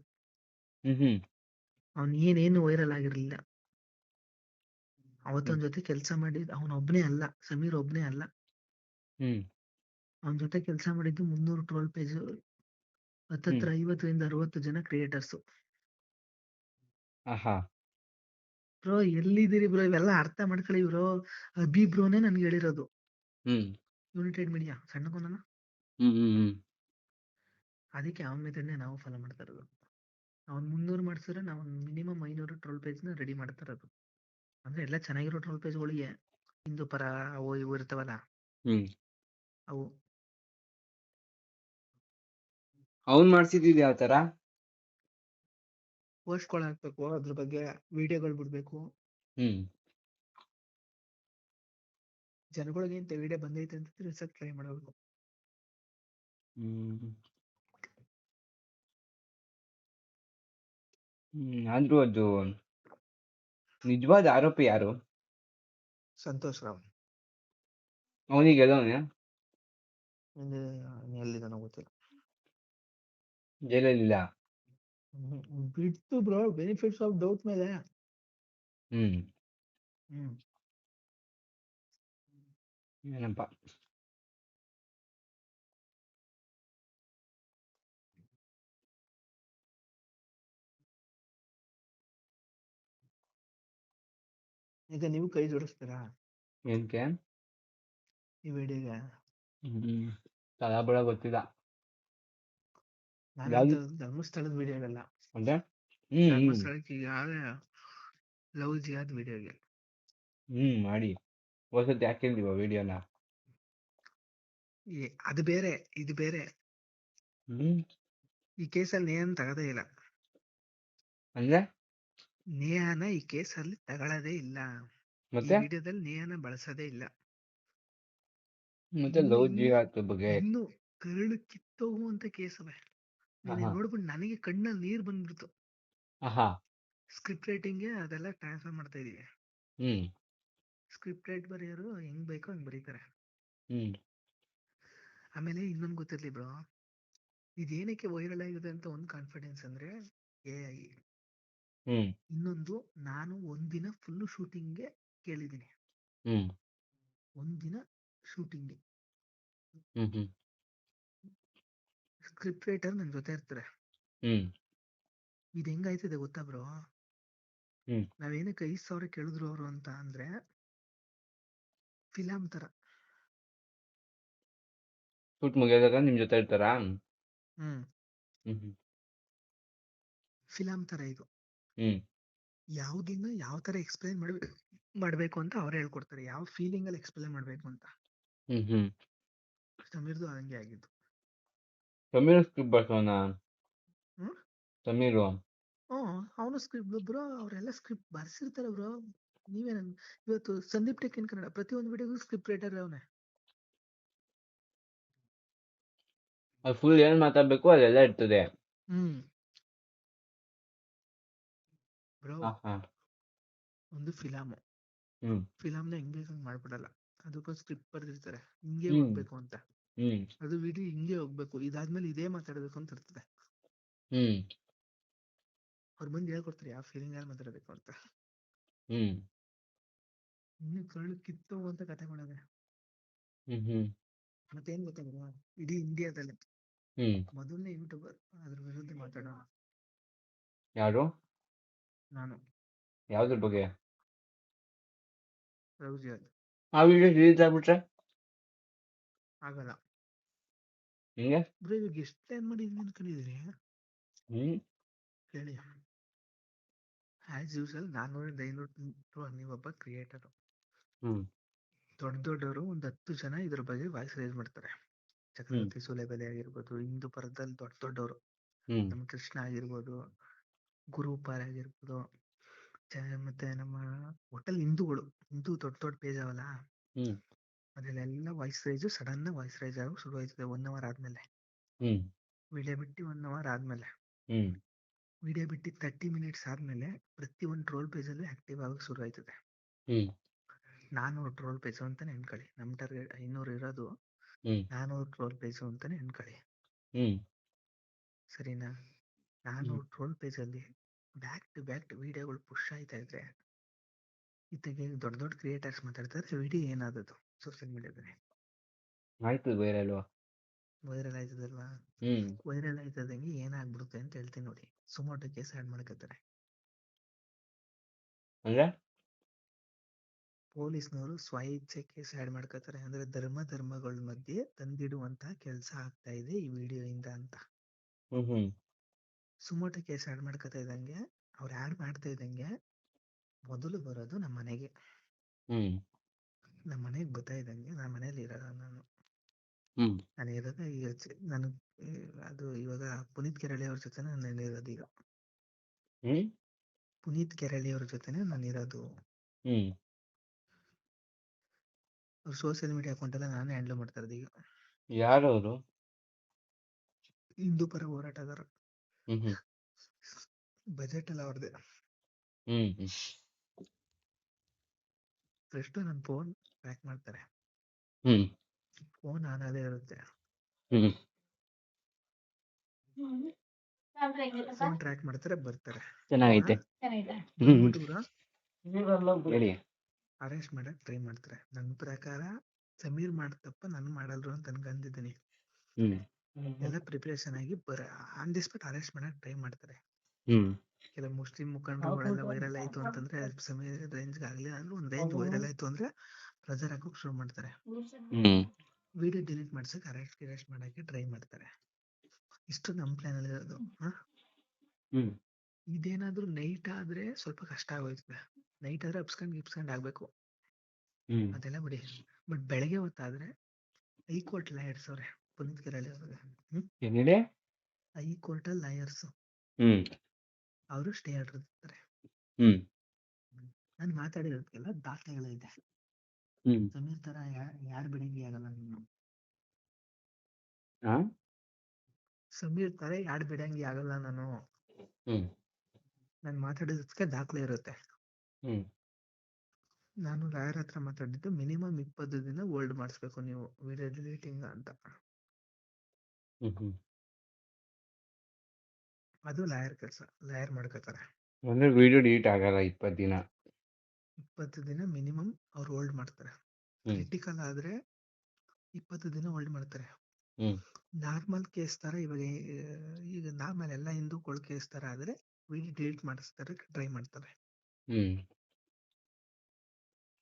ಅವ್ನ್ ಏನೇನು ವೈರಲ್ ಆಗಿರ್ಲಿಲ್ಲ. ಅವತ್ತು ಅವನ ಜೊತೆ ಕೆಲಸ ಮಾಡಿದ್ ಅವನ ಒಬ್ನೇ ಅಲ್ಲ ಸಮೀರ್ ಒಬ್ನೇ ಅಲ್ಲ. ಅವನ್ ಜೊತೆ ಕೆಲಸ ಮಾಡಿದ್ದು ಮುನ್ನೂರು ಟ್ವೆಲ್ ಪೇಜ್ ಹತ್ತತ್ರ ಐವತ್ತರಿಂದ ಅರವತ್ತು ಜನ ಕ್ರಿಯೇಟರ್ಸ್. ಬ್ರೋ ಎಲ್ಲಿದ್ದೀರಿ ಬ್ರೋ? ಇವೆಲ್ಲ ಅರ್ಥ ಮಾಡ್ಕೊಳ್ಳಿ ಬ್ರೋ. ಅಭಿ ಬ್ರೋನೇ ನನ್ಗೆ ಹೇಳಿರೋದು. ಯುನೈಟೆಡ್ ಮೀಡಿಯಾ ಹ್ಮ್ ಅದಕ್ಕೆ ಅವನ ಮೆಥಡ್ನೇ ನಾವು ಫಾಲೋ ಮಾಡ್ತಾ ಇರೋದು. ಅವ್ನ್ ಮುನ್ನೂರು ಮಾಡ್ಸಿದ್ರೆ ನಾವು ಮಿನಿಮಮ್ ಐನೂರು ಟ್ರೋಲ್ ಪೇಜ್ನ ರೆಡಿ ಮಾಡ್ತಾ ಇರೋದು. ಅಂದ್ರೆ ಎಲ್ಲ ಚೆನ್ನಾಗಿರೋ ಟ್ರೋಲ್ ಪೇಜ್ಗಳಿಗೆ ಹಿಂದೂ ಪರ ಅವು ಇವು ಇರ್ತಾವಲ್ಲ? ಅವು. ಅವ್ನ್ ಮಾಡ್ಸಿದ್ ಯಾವ ತರ ಪೋಸ್ಟ್ ಪೋಸ್ಟ್ಗಳು ಹಾಕ್ಬೇಕು ಅದ್ರ ಬಗ್ಗೆ ವಿಡಿಯೋಗಳು ಬಿಡ್ಬೇಕು. ಹ್ಮ್. ಜನಗಳಿಗೆ ಇಂತ ವಿಡಿಯೋ ಬಂದೈತೆ ಅಂತ ತಿಳಿಸಕ್ ಟ್ರೈ ಮಾಡಬೇಕು ಹ್ಮ್ ಆದ್ರೂ ಅದು ನಿಜವಾದ ಆರೋಪಿ ಯಾರು? ಸಂತೋಷ್ ರಾವ್ ಅವನಿಗೆ ಎಲ್ಲಿದಾನೋ ಗೊತ್ತಿಲ್ಲ. ಜೈಲಲ್ಲಿಲ್ಲ. ಬಿಟ್ಟು ಬ್ರೋ ಬೆನಿಫಿಟ್ಸ್ ಆಫ್ ಡೌಟ್ ಮೇಲೆ. ಹ್ಮ್. ಹ್ಮ್. ಏನಪ್ಪ? ಈಗ ನೀವು ಕೈ ಜೋಡಿಸ್ತೀರಾ? ಏನಕ್ಕೆ ಈ ವಿಡಿಯೋಗೆ. ಹ್ಮ್ ಗೊತ್ತಿಲ್ಲ. ನಾನು ಯಾವ್ದು? ಅಂತ ಧರ್ಮಸ್ಥಳದ ವಿಡಿಯೋಗಲ್ಲ. ಅಂದ್ರೆ? ಹ್ಮ್ ಧರ್ಮಸ್ಥಳಕ್ಕೆ ಯಾವ್ದೇ ಲವ್ ಜಿಯಾದ ವಿಡಿಯೋಗೆ. ಹ್ಮ್ ಮಾಡಿ. ಹೊಸದ್ ಯಾಕೆ ವಿಡಿಯೋನ? ಅದು ಬೇರೆ ಇದು ಬೇರೆ. ಹ್ಮ್. ಈ ಕೇಸಲ್ಲಿ ಏನ್ ತಗದೇ ಇಲ್ಲ. ಅಂದ್ರೆ? ನೇಹನ ಈ ಕೇಸಲ್ಲಿ ತಗೊಳ್ಳೋದೇ ಇಲ್ಲ. ಮತ್ತೆ? ವಿಡಿಯೋದಲ್ಲಿ ನೇಹಾನ ಬಳಸೋದೇ ಇಲ್ಲ. ಮತ್ತೆ ಲವ್ ಬಗ್ಗೆ? ಇನ್ನು ಕರಳು ಕಿತ್ತೋಗುವಂತ ಕೇಸ್ ಅವೆ. ನೋಡ್ಬಿಟ್ಟು ನನಗೆ ಕಣ್ಣಲ್ಲಿ ನೀರ್ ಬಂದ್ಬಿಡ್ತು. ಸ್ಕ್ರಿಪ್ಟ್ ರೈಟಿಂಗ್ ಅದೆಲ್ಲ ಟ್ರಾನ್ಸ್ಫರ್ ಮಾಡ್ತಾ ಇದೀವಿ ಹ್ಮ್. ಸ್ಕ್ರಿಪ್ಟ್ ರೈಟ್ ಬರೆಯೋರು ಹೆಂಗ್ ಬೇಕೋ ಹಂಗ್ ಬರೀತಾರೆ. ಹ್ಮ್. ಆಮೇಲೆ ಇನ್ನೊಂದು ಗೊತ್ತಿರ್ಲಿ ಬ್ರೋ. ಇದೇನಕ್ಕೆ ವೈರಲ್ ಆಗಿದೆ ಅಂತ ಒಂದು ಕಾನ್ಫಿಡೆನ್ಸ್ ಅಂದ್ರೆ ಎ ಐ ಹ್ಮ್. ಇನ್ನೊಂದು ನಾನು ಒಂದಿನ ಫುಲ್ ಶೂಟಿಂಗ್ಗೆ ಕೇಳಿದ್ದೀನಿ. ಹ್ಮ್. ಒಂದಿನ ಶೂಟಿಂಗ್ಗೆ ಹ್ಮ್ ಹ್ಮ್. ಸ್ಕ್ರಿಪ್ಟ್ ರೈಟರ್ ನನ್ ಜೊತೆ ಇರ್ತಾರೆ. ಹ್ಮ್. ಇದು ಹೆಂಗಾಯ್ತದೆ ಗೊತ್ತಾ ಬ್ರೋ? ಹ್ಮ್. ನಾವೇನಕ್ಕೆ ಐದು ಸಾವಿರ ಕೇಳಿದ್ರು ಅವರು ಅಂತ ಅಂದ್ರೆ ಫಿಲಂ ತರ. ಶೂಟ್ ಮುಗಿಯೋದಾಗ ನಿಮ್ ಜೊತೆ ಇರ್ತಾರಾ? ಹ್ಮ್. ಹ್ಮ್ ಹ್ಮ್. ಫಿಲಂ ತರ ಇದು. ದಿನ ಯಾವ ತರ ಎಕ್ಸ್ಪ್ಲೈನ್ ಮಾಡ್ಬೇಕು ಮಾಡ್ಬೇಕು ಅಂತ ಅವ್ರು ಹೇಳ್ಕೊಡ್ತಾರೆ. ಯಾವ ಫೀಲಿಂಗ್ ಅಲ್ಲಿ ಎಕ್ಸ್ಪ್ಲೈನ್ ಮಾಡ್ಬೇಕು ಅಂತ. ಸಮೀರ್ದು ಹಂಗೆ ಆಗಿದ್ದು. ಸಮೀರ್ ಸ್ಕ್ರಿಪ್ಟ್ ಬರ್ಸೋಣ? ಸಮೀರು ಹ್ಮ್ ಅವನು ಸ್ಕ್ರಿಪ್ಟ್ ಬ್ರೋ ಅವರೆಲ್ಲ ಸ್ಕ್ರಿಪ್ಟ್ ಬರ್ಸಿರ್ತಾರೆ ಬ್ರೋ. ನೀವೇನ ನನ್ ಇವತ್ತು ಸಂದೀಪ್ ಟೆಕ್ ಇನ್ ಕನ್ನಡ ಪ್ರತಿಯೊಂದು ವಿಡಿಯೋಗೂ ಸ್ಕ್ರಿಪ್ಟ್ ರೈಟರ್ ಅವನೇ. ಅದು ಫುಲ್ ಏನ್ ಮಾತಾಡ್ಬೇಕು ಅದೆಲ್ಲ ಇರ್ತದೆ. ಹ್ಮ್. ಬ್ರೋ ಆಹಾ ಒಂದು ಫಿಲಮ್. ಹ್ಮ್. ಫಿಲಮ್ನ ಹೆಂಗ್ ಬೇಕಂಗ್ ಮಾಡ್ಬಿಡಲ್ಲ. ಅದಕ್ಕೊಂದು ಸ್ಕ್ರಿಪ್ಟ್ ಬರ್ದಿರ್ತಾರೆ. ಹಿಂಗೆ ಹ್ಮ್. ಹೋಗ್ಬೇಕು ಅಂತ. ಹ್ಮ್. ಅದು ವಿಡಿಯೋ ಹಿಂಗೆ ಹೋಗ್ಬೇಕು. ಇದಾದ್ಮೇಲೆ ಇದೇ ಮಾತಾಡ್ಬೇಕು ಅಂತ ಇರ್ತದೆ. ಅವ್ರ ಅವ್ರು ಬಂದು ಹೇಳ್ಕೊಡ್ತಾರೆ ಯಾವ ಫೀಲಿಂಗ್ ಅಲ್ಲಿ ಮಾತಾಡ್ಬೇಕು ಅಂತ. ಹ್ಮ್. ಇನ್ನು ಕಳ್ಳು ಕಿತ್ತೋಗುವಂತ ಕಥೆಗಳಿವೆ ಹ್ಮ್ ಹ್ಮ್. ಮತ್ತೇನ್ ಗೊತ್ತಾಗ ಇಡೀ ಇಂಡಿಯಾದಲ್ಲಿ ಹ್ಮ್. ಮೊದಲನೇ ಯೂಟ್ಯೂಬರ್ ಅದ್ರ ವಿರುದ್ಧ ಮಾತಾಡೋಣ. ಯಾರು? ನಾನು. ಯಾವ್ದ್ರ ಬಗ್ಗೆ? ರೌಜಿಯಾದ್ ಆ ವಿಡಿಯೋ ರಿಲೀಸ್ ಆಗ್ಬಿಟ್ರೆ? ಆಗಲ್ಲ. ಹಿಂಗೆ? ಬ್ರೋ ಇವಾಗ ಎಷ್ಟು ಟೈಮ್ ಮಾಡಿದ್ವಿ ಅನ್ಕೊಂಡಿದೀನಿ ಹ್ಮ್. ಹೇಳಿ. ಆಸ್ ಯೂಸಲ್ ನಾನ್ನೂರಿಂದ ಐನೂರು ನೀವೊಬ್ಬ ಕ್ರಿಯೇಟರ್. ಹ್ಮ್. ದೊಡ್ಡ ದೊಡ್ಡವರು ಒಂದ್ ಹತ್ತು ಜನ ಇದ್ರ ಬಗ್ಗೆ ವಾಯ್ಸ್ ರೈಸ್ ಮಾಡ್ತಾರೆ. ಚಕ್ರವರ್ತಿ ಸೂಲೆಬೆಲೆ ಆಗಿರ್ಬೋದು ಹಿಂದೂ ಪರದಲ್ಲಿ ದೊಡ್ಡ ದೊಡ್ಡವರು. ಹ್ಮ್. ನಮ್ಮ ಕೃಷ್ಣ ಆಗಿರ್ಬೋದು ಗುರುಪಾಲ್ ಆಗಿರ್ಬೋದು ಮತ್ತೆ ನಮ್ಮ ಒಟ್ಟಲ್ಲಿ ಹಿಂದೂಗಳು ಹಿಂದೂ ದೊಡ್ಡ ದೊಡ್ಡ ಪೇಜ್ ಅವಲ್ಲ? ಹ್ಮ್. ಅದ್ರಲ್ಲೆಲ್ಲ voice raise sudden voice raise ಆಗ ಶುರು ಆಯ್ತದೆ ಒನ್ ಅವರ್ ಆದ್ಮೇಲೆ. ವಿಡಿಯೋ ಬಿಟ್ಟು ಒನ್ ಅವರ್ ಆದ್ಮೇಲೆ. ಹ್ಮ್. ವಿಡಿಯೋ ಬಿಟ್ಟು ತರ್ಟಿ ಮಿನಿಟ್ಸ್ ಆದ್ಮೇಲೆ ಪ್ರತಿ ಒಂದು ಟ್ರೋಲ್ ಅಲ್ಲಿ ಆಕ್ಟಿವ್ ಆಗಕ್ಕೆ ಶುರು ಆಯ್ತದೆ ಹ್ಮ್. ನಾನೂರು ಟ್ರೋಲ್ ಪೇಜ್ ಅಂತಾನೆ ಅನ್ಕೊಳ್ಳಿ ನಮ್ ಟಾರ್ಗೆಟ್ ಐನೂರು ಇರೋದು ಹ್ಮ್. ನಾನೂರು ಟ್ರೋಲ್ ಪೇಜ್ ಅಂತಾನೆ ಅನ್ಕೊಳ್ಳಿ ಹ್ಮ್. ಸರಿನಾ? ನಾನೂರು ಟ್ರೋಲ್ ಪೇಜಲ್ಲಿ ಬ್ಯಾಕ್ ಟು ಬ್ಯಾಕ್ ವಿಡಿಯೋಗಳು ಪುಷ್ ಆಯ್ತಾ ಇದ್ರೆ ಇತ್ತಗೆ ದೊಡ್ಡ ದೊಡ್ಡ ಕ್ರಿಯೇಟರ್ಸ್ ಮಾತಾಡ್ತಾರೆ ವಿಡಿಯೋ ಏನಾದದ್ದು ಸೋಷಿಯಲ್ ಮೀಡಿಯಾದಲ್ಲಿ. ಆಯ್ತು ವೈರಲ್ ವೈರಲ್ ಆಯ್ತದಲ್ವಾ? ವೈರಲ್ ಆಯ್ತದಂಗೆ ಏನಾಗ್ಬಿಡುತ್ತೆ ಅಂತ ಹೇಳ್ತೀನಿ ನೋಡಿ. ಸುಮೋಟೋ ಕೇಸ್ ಆಡ್ ಮಾಡ್ಕತ್ತಾರೆ. ಪೊಲೀಸ್ನವರು ಸ್ವಇಚ್ಛೆ ಕೇಸ್ ಆಡ್ ಮಾಡ್ಕೋತಾರೆ ಅಂದ್ರೆ ಧರ್ಮ ಧರ್ಮಗಳ ಮಧ್ಯೆ ತಂದಿಡುವಂತಹ ಕೆಲಸ ಆಗ್ತಾ ಇದೆ ಈ ವಿಡಿಯೋ ಇಂದ ಅಂತ ಸುಮೋಟೋ ಕೇಸ್ ಆಡ್ ಮಾಡ್ಕೋತಾ ಇದ್ದಂಗೆ ಅವ್ರು ಆಡ್ ಮಾಡ್ತಾ ಇದ್ದಂಗೆ ಮೊದಲು ಬರೋದು ನಮ್ಮ ಮನೆಗೆ. ನಮ್ಮ ಮನೆಗೆ ಬರ್ತಾ ಇದ್ದಂಗೆ ನಮ್ಮ ಮನೇಲಿ ಇರಲ್ಲ ನಾನು. ನಾನು ಇರೋದ ಈಗ ನಾನು ಅದು ಇವಾಗ ಪುನೀತ್ ಕೆರಳಿ ಅವ್ರ ಜೊತೆ ನಾನು ಇರೋದು ಈಗ. ಹ್ಮ್. ಪುನೀತ್ ಕೆರಳಿ ಅವ್ರ ಜೊತೆನೆ ನಾನು ಇರೋದು. ಹ್ಮ್. ಅವ್ರ ಸೋಷಿಯಲ್ ಮೀಡಿಯಾ ಅಕೌಂಟ್ ಎಲ್ಲ ನಾನೇ ಹ್ಯಾಂಡಲ್ ಮಾಡ್ತಾ ಇರೋದು ಈಗ. ಯಾರು ಅವರು ಹಿಂದೂ ಪರ ಹೋರಾಟಗಾರ. ಹ್ಮ್. ಹ್ಮ್ ಬಜೆಟ್ ಎಲ್ಲ ಅವ್ರದ್ದೇ ಹ್ಮ್. ಹ್ಮ್ ಫಸ್ಟ್ ನನ್ನ ಫೋನ್ ಟ್ರ್ಯಾಕ್ ಮಾಡ್ತಾರೆ. ಹ್ಮ್. ಫೋನ್ ಆನ್ ಅದೇ ಇರುತ್ತೆ. ಹ್ಮ್. ಫೋನ್ ಟ್ರ್ಯಾಕ್ ಮಾಡ್ತಾರೆ ಬರ್ತಾರೆ. ಚೆನ್ನಾಗೈತೆ. ಹೇಳಿ ಅರೆಸ್ಟ್ ಮಾಡಕ್ ಟ್ರೈ ಮಾಡ್ತಾರೆ. ನನ್ನ ಪ್ರಕಾರ ಸಮೀರ್ ಮಾಡ್ತಪ್ಪ ನಾನು ಮಾಡಲ್ರು ಅಂತ ಅನ್ಕೊಂಡಿದ್ದೀನಿ ಹ್ಮ್. ಎಲ್ಲ ಪ್ರಿಪರೇಷನ್ ಆಗಿ ಬರ ಆನ್ ದಿ ಸ್ಪಾಟ್ ಅರೆಸ್ಟ್ ಮಾಡಕ್ ಟ್ರೈ ಮಾಡ್ತಾರೆ. ಹ್ಮ್. ಕೆಲವು ಮುಸ್ಲಿಂ ಮುಖಂಡರುಗಳೆಲ್ಲ ವೈರಲ್ ಆಯ್ತು ಅಂತಂದ್ರೆ ಸಮಯ ರೇಂಜ್ ಆಗ್ಲಿಲ್ಲ ಅಂದ್ರೆ ಒಂದ್ ರೇಂಜ್ ವೈರಲ್ ಆಯ್ತು ಅಂದ್ರೆ ಪ್ರೆಜರ್ ಹಾಕೋಕ್ ಶುರು ಮಾಡ್ತಾರೆ. ಹ್ಮ್. ವಿಡಿಯೋ ಡಿಲೀಟ್ ಮಾಡ್ಸಕ್ ಅರೆಸ್ಟ್ ಗಿರೆಸ್ಟ್ ಮಾಡಕ್ಕೆ ಟ್ರೈ ಮಾಡ್ತಾರೆ. ಇಷ್ಟು ನಮ್ ಪ್ಲಾನ್ ಅಲ್ಲಿ ಇರೋದು. ಹಾ. ಹ್ಮ್. ಇದೇನಾದ್ರೂ ನೈಟ್ ಆದ್ರೆ ಸ್ವಲ್ಪ ಕಷ್ಟ ಆಗೋಯ್ತದೆ. ನೈಟ್ ಆದ್ರೆ ಅಪ್ಸ್ಕೊಂಡ್ ಗಿಪ್ಸ್ಕೊಂಡ್ ಆಗ್ಬೇಕು. ಹ್ಮ್. ಅದೆಲ್ಲ ಬಿಡಿ. ಬಟ್ ಬೆಳಗ್ಗೆ ಹೊತ್ತಾದ್ರೆ ಹೈಕೋರ್ಟ್ ಲಾಯರ್ಸ್ ಅವ್ರೆ ಪುನೀತ್ ಕೆರಳಿ ಅವ್ರಿಗೆ ಹ್ಮ್? ಹೈ ಕೋರ್ಟ್ ಅಲ್ಲಿ ಲಾಯರ್ಸ್. ಹ್ಮ್. ಅವರು ಸ್ಟೇ ಆರ್ಡರ್ ಇರ್ತಾರೆ. ಹ್ಮ್. ನಾನು ಮಾತಾಡಿರೋದಕ್ಕೆಲ್ಲ ದಾಖಲೆಗಳಿದೆ. ಹ್ಮ್. ಸಮೀರ್ ತರ ಯಾರು ಬಿಡಂಗಿ ಆಗಲ್ಲ ನೀನು. ಹಾ ಸಮೀರ್ ತರ ಯಾರು ಬಿಡಂಗಿ ಆಗಲ್ಲ ನಾನು. ಹ್ಮ್. ನಾನು ಮಾತಾಡಿದಕ್ಕೆ ದಾಖಲೆ ಇರುತ್ತೆ. ಹ್ಮ್. ನಾನು ಲಾಯರ್ ಹತ್ರ ಮಾತಾಡಿದ್ದು ಮಿನಿಮಮ್ ಇಪ್ಪತ್ತು ದಿನ ಹೋಲ್ಡ್ ಮಾಡಿಸ್ಬೇಕು ನೀವು. ವಿಡಿಯೋ ಡಿಲೀಟಿಂಗ್ ಅಂತ. ಹ್ಮ್ ಅದು ಲಾಯರ್ ಕೆಲಸ ಲಾಯರ್ ಮಾಡ್ಕೋತಾರೆ. ಅಂದ್ರೆ ವಿಡಿಯೋ ಡಿಲೀಟ್ ಆಗಲ್ಲ ಇಪ್ಪತ್ತು ದಿನ? ಇಪ್ಪತ್ತು ದಿನ ಮಿನಿಮಮ್ ಅವ್ರು ಹೋಲ್ಡ್ ಮಾಡ್ತಾರೆ. ಹ್ಮ್. ಕ್ರಿಟಿಕಲ್ ಆದ್ರೆ ಇಪ್ಪತ್ತು ದಿನ ಹೋಲ್ಡ್ ಮಾಡ್ತಾರೆ. ಹ್ಮ್. ನಾರ್ಮಲ್ ಕೇಸ್ ತರ ಇವಾಗ ಈಗ ಈಗ ನಾರ್ಮಲ್ ಎಲ್ಲ ಕೋಲ್ ಕೇಸ್ ತರ ಆದ್ರೆ ವಿಡಿಯೋ ಡಿಲೀಟ್ ಮಾಡಿಸ್ತಾರೆ ಟ್ರೈ ಮಾಡ್ತಾರೆ. ಹ್ಮ್.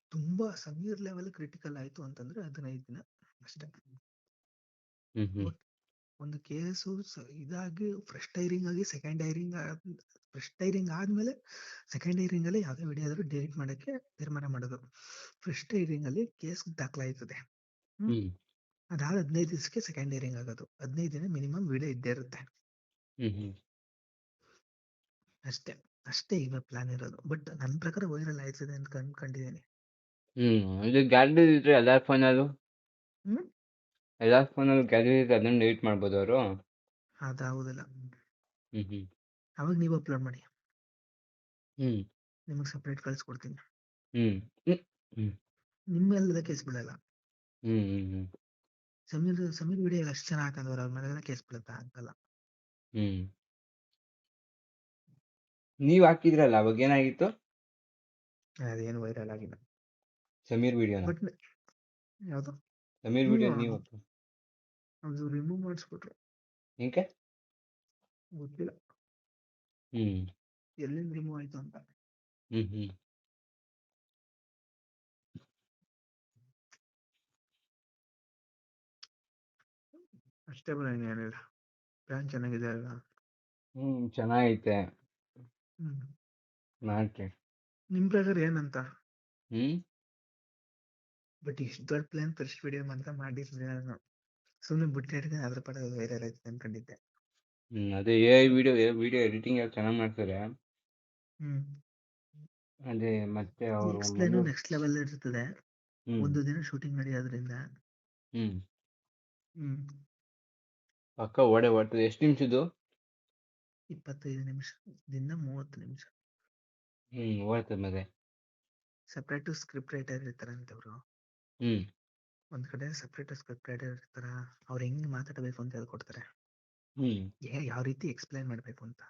ತುಂಬಾ ಸಮೀರ್ ಲೆವೆಲ್ ಕ್ರಿಟಿಕಲ್ ಆಯ್ತು ಅಂತಂದ್ರೆ ಹದಿನೈದು ದಿನ ಅಷ್ಟೇ. ಹ್ಮ್ ಹ್ಮ್. ಒಂದು ಕೇಸು ಇದಾಗಿ ಫ್ರೆಶ್ ಹೈರಿಂಗ್ ಆಗಿ ಸೆಕೆಂಡ್ ಹೈರಿಂಗ್ ಫ್ರೆಶ್ ಹೈರಿಂಗ್ ಆದ್ಮೇಲೆ ಸೆಕೆಂಡ್ ಟೈರಿಂಗ್ ಅಲ್ಲಿ ಯಾವುದೇ ವಿಡಿಯೋ ಆದರೂ ಡಿಲೀಟ್ ಮಾಡಕ್ಕೆ ತೀರ್ಮಾನ ಮಾಡೋದು. ಫ್ರೆಶ್ ಟೈರಿಂಗ್ ಅಲ್ಲಿ ಕೇಸ್ ದಾಖಲಾಯ್ತದೆ. ಅದಾದ ಹದಿನೈದು ದಿವಸಕ್ಕೆ ಸೆಕೆಂಡ್ ಇಯರಿಂಗ್ ಆಗೋದು. ಹದಿನೈದು ದಿನ ಮಿನಿಮಮ್ ವಿಡಿಯೋ ಇದ್ದೇ ಇರುತ್ತೆ. ಅಷ್ಟೇ ಅಷ್ಟೇ ಈಗ ಪ್ಲಾನ್ ಇರೋದು. ಬಟ್ ನನ್ನ ಪ್ರಕಾರ ವೈರಲ್ ಆಯ್ತದೆ ಅಂತ ಅನ್ಕೊಂಡಿದ್ದೀನಿ ಹ್ಮ್ ಇದು ಗ್ಯಾರಂಟಿ ಇದ್ರೆ ಎಲ್ಲಾರ್ ಫೋನ್ ಹ್ಮ್? ಎಲ್ಲಾರ್ ಫೋನಲ್ಲೂ ಗ್ಯಾಲರಿ ಇದ್ರೆ ಅದನ್ನ ಡಿಲೀಟ್ ಮಾಡ್ಬೋದು ಅವರು. ಅದಾಗುದಿಲ್ಲ. ಹ್ಮ್ ಹ್ಮ್. ಅವಾಗ ನೀವು ಅಪ್ಲೋಡ್ ಮಾಡಿ. ಹ್ಮ್. ನಿಮಗೆ ಸಪ್ರೇಟ್ ಕಳ್ಸ್ಕೊಡ್ತೀನಿ. ಹ್ಮ್. ಹ್ಮ್ ನಿಮ್ಮೆಲ್ಲದ ಕೇಸ್ ಬಿಡಲ್ಲ. ಹ್ಮ್ ಸಮೀರ್ ಸಮೀರ್ ವಿಡಿಯೋ ಅಷ್ಟು ಚೆನ್ನಾಗಿ ಹಾಕಂದವ್ರು ಅವ್ರ ಮೇಲೆಲ್ಲ ಕೇಸ್ ಬೀಳುತ್ತಾ ಆಗಲ್ಲ ಹ್ಮ್. ನೀವು ಹಾಕಿದ್ರಲ್ಲ ಅವಾಗ ಏನಾಗಿತ್ತು? ಅದೇನು ವೈರಲ್ ಆಗಿಲ್ಲ. ಸಮೀರ್ ವಿಡಿಯೋ ಯಾವುದು? ಸಮೀರ್. ವಿಡಿಯೋ ನೀವು ಅದು ರಿಮೂವ್ ಮಾಡಿಸ್ಬಿಟ್ರು ಏಕೆ ಗೊತ್ತಿಲ್ಲ ಹ್ಮ್ ಎಲ್ಲಿಂದ ರಿಮೂವ್ ಆಯ್ತು ಅಂತ ಹ್ಮ್ ಹ್ಮ್ ಅಷ್ಟೇ ಬರ ಏನಿಲ್ಲ ಪ್ಲಾನ್ ಚೆನ್ನಾಗಿದೆ ಅಲ್ಲ ಹ್ಮ್ ಚೆನ್ನಾಗೈತೆ ಹ್ಮ್ ನಿಮ್ಮ ನಿಮ್ ಪ್ರಕಾರ ಏನಂತ ಹ್ಮ್ ಬಟ್ ಇಷ್ಟು ದೊಡ್ಡ ಪ್ಲಾನ್ ಫಸ್ಟ್ ವಿಡಿಯೋ ಅಂತ ಮಾಡಿರ್ಲಿಲ್ಲ ನಾನು ಸುಮ್ಮನೆ ಬಿಟ್ಟು ಹಿಡ್ಕೊಂಡು ಅದ್ರ ಪಡ ವೈರಲ್ ಆಯ್ತು ಅನ್ಕೊಂಡಿದ್ದೆ ಹ್ಮ್ ಅದೇ A I video video editing ಎಲ್ಲ ಚೆನ್ನಾಗಿ ಮಾಡ್ತಾರೆ. ಹ್ಮ್. ಅದೇ ಮತ್ತೆ ಅವರು ನೆಕ್ಸ್ಟ್ ನೆಕ್ಸ್ಟ್ ಲೆವೆಲ್ ಇರ್ತದೆ. ಹ್ಮ್. ಒಂದು ದಿನ ಶೂಟಿಂಗ್ ನಡೆಯೋದ್ರಿಂದ. ಹ್ಮ್. ಹ್ಮ್. ಪಕ್ಕ ಓಡೆ ಓಡ್ತದೆ ಎಷ್ಟು ನಿಮಿಷದ್ದು? ಇಪ್ಪತ್ತೈದು ನಿಮಿಷ ದಿನ ಮೂವತ್ತು ನಿಮಿಷ. ಹ್ಮ್ ಓಡ್ತದೆ ಮತ್ತೆ ಸಪ್ರೇಟ್ ಸ್ಕ್ರಿಪ್ಟ್ ರೈಟರ್ ಇರ್ತಾರಂತೆ ಅವರು. ಹ್ಮ್. ಒಂದ್ ಕಡೆ ಸಪ್ರೇಟ್ ಸ್ಕ್ರಿಪ್ಟ್ ರೈಟರ್ ಇರ್ತಾರ ಅವ್ರ ಹೆಂಗ್ ಮಾತಾಡಬೇಕು ಅಂತ ಹೇಳ್ಕೊಡ್ತಾರೆ. ಯಾವ ರೀತಿ ಎಕ್ಸ್ಪ್ಲೈನ್ ಮಾಡ್ಬೇಕು ಅಂತ.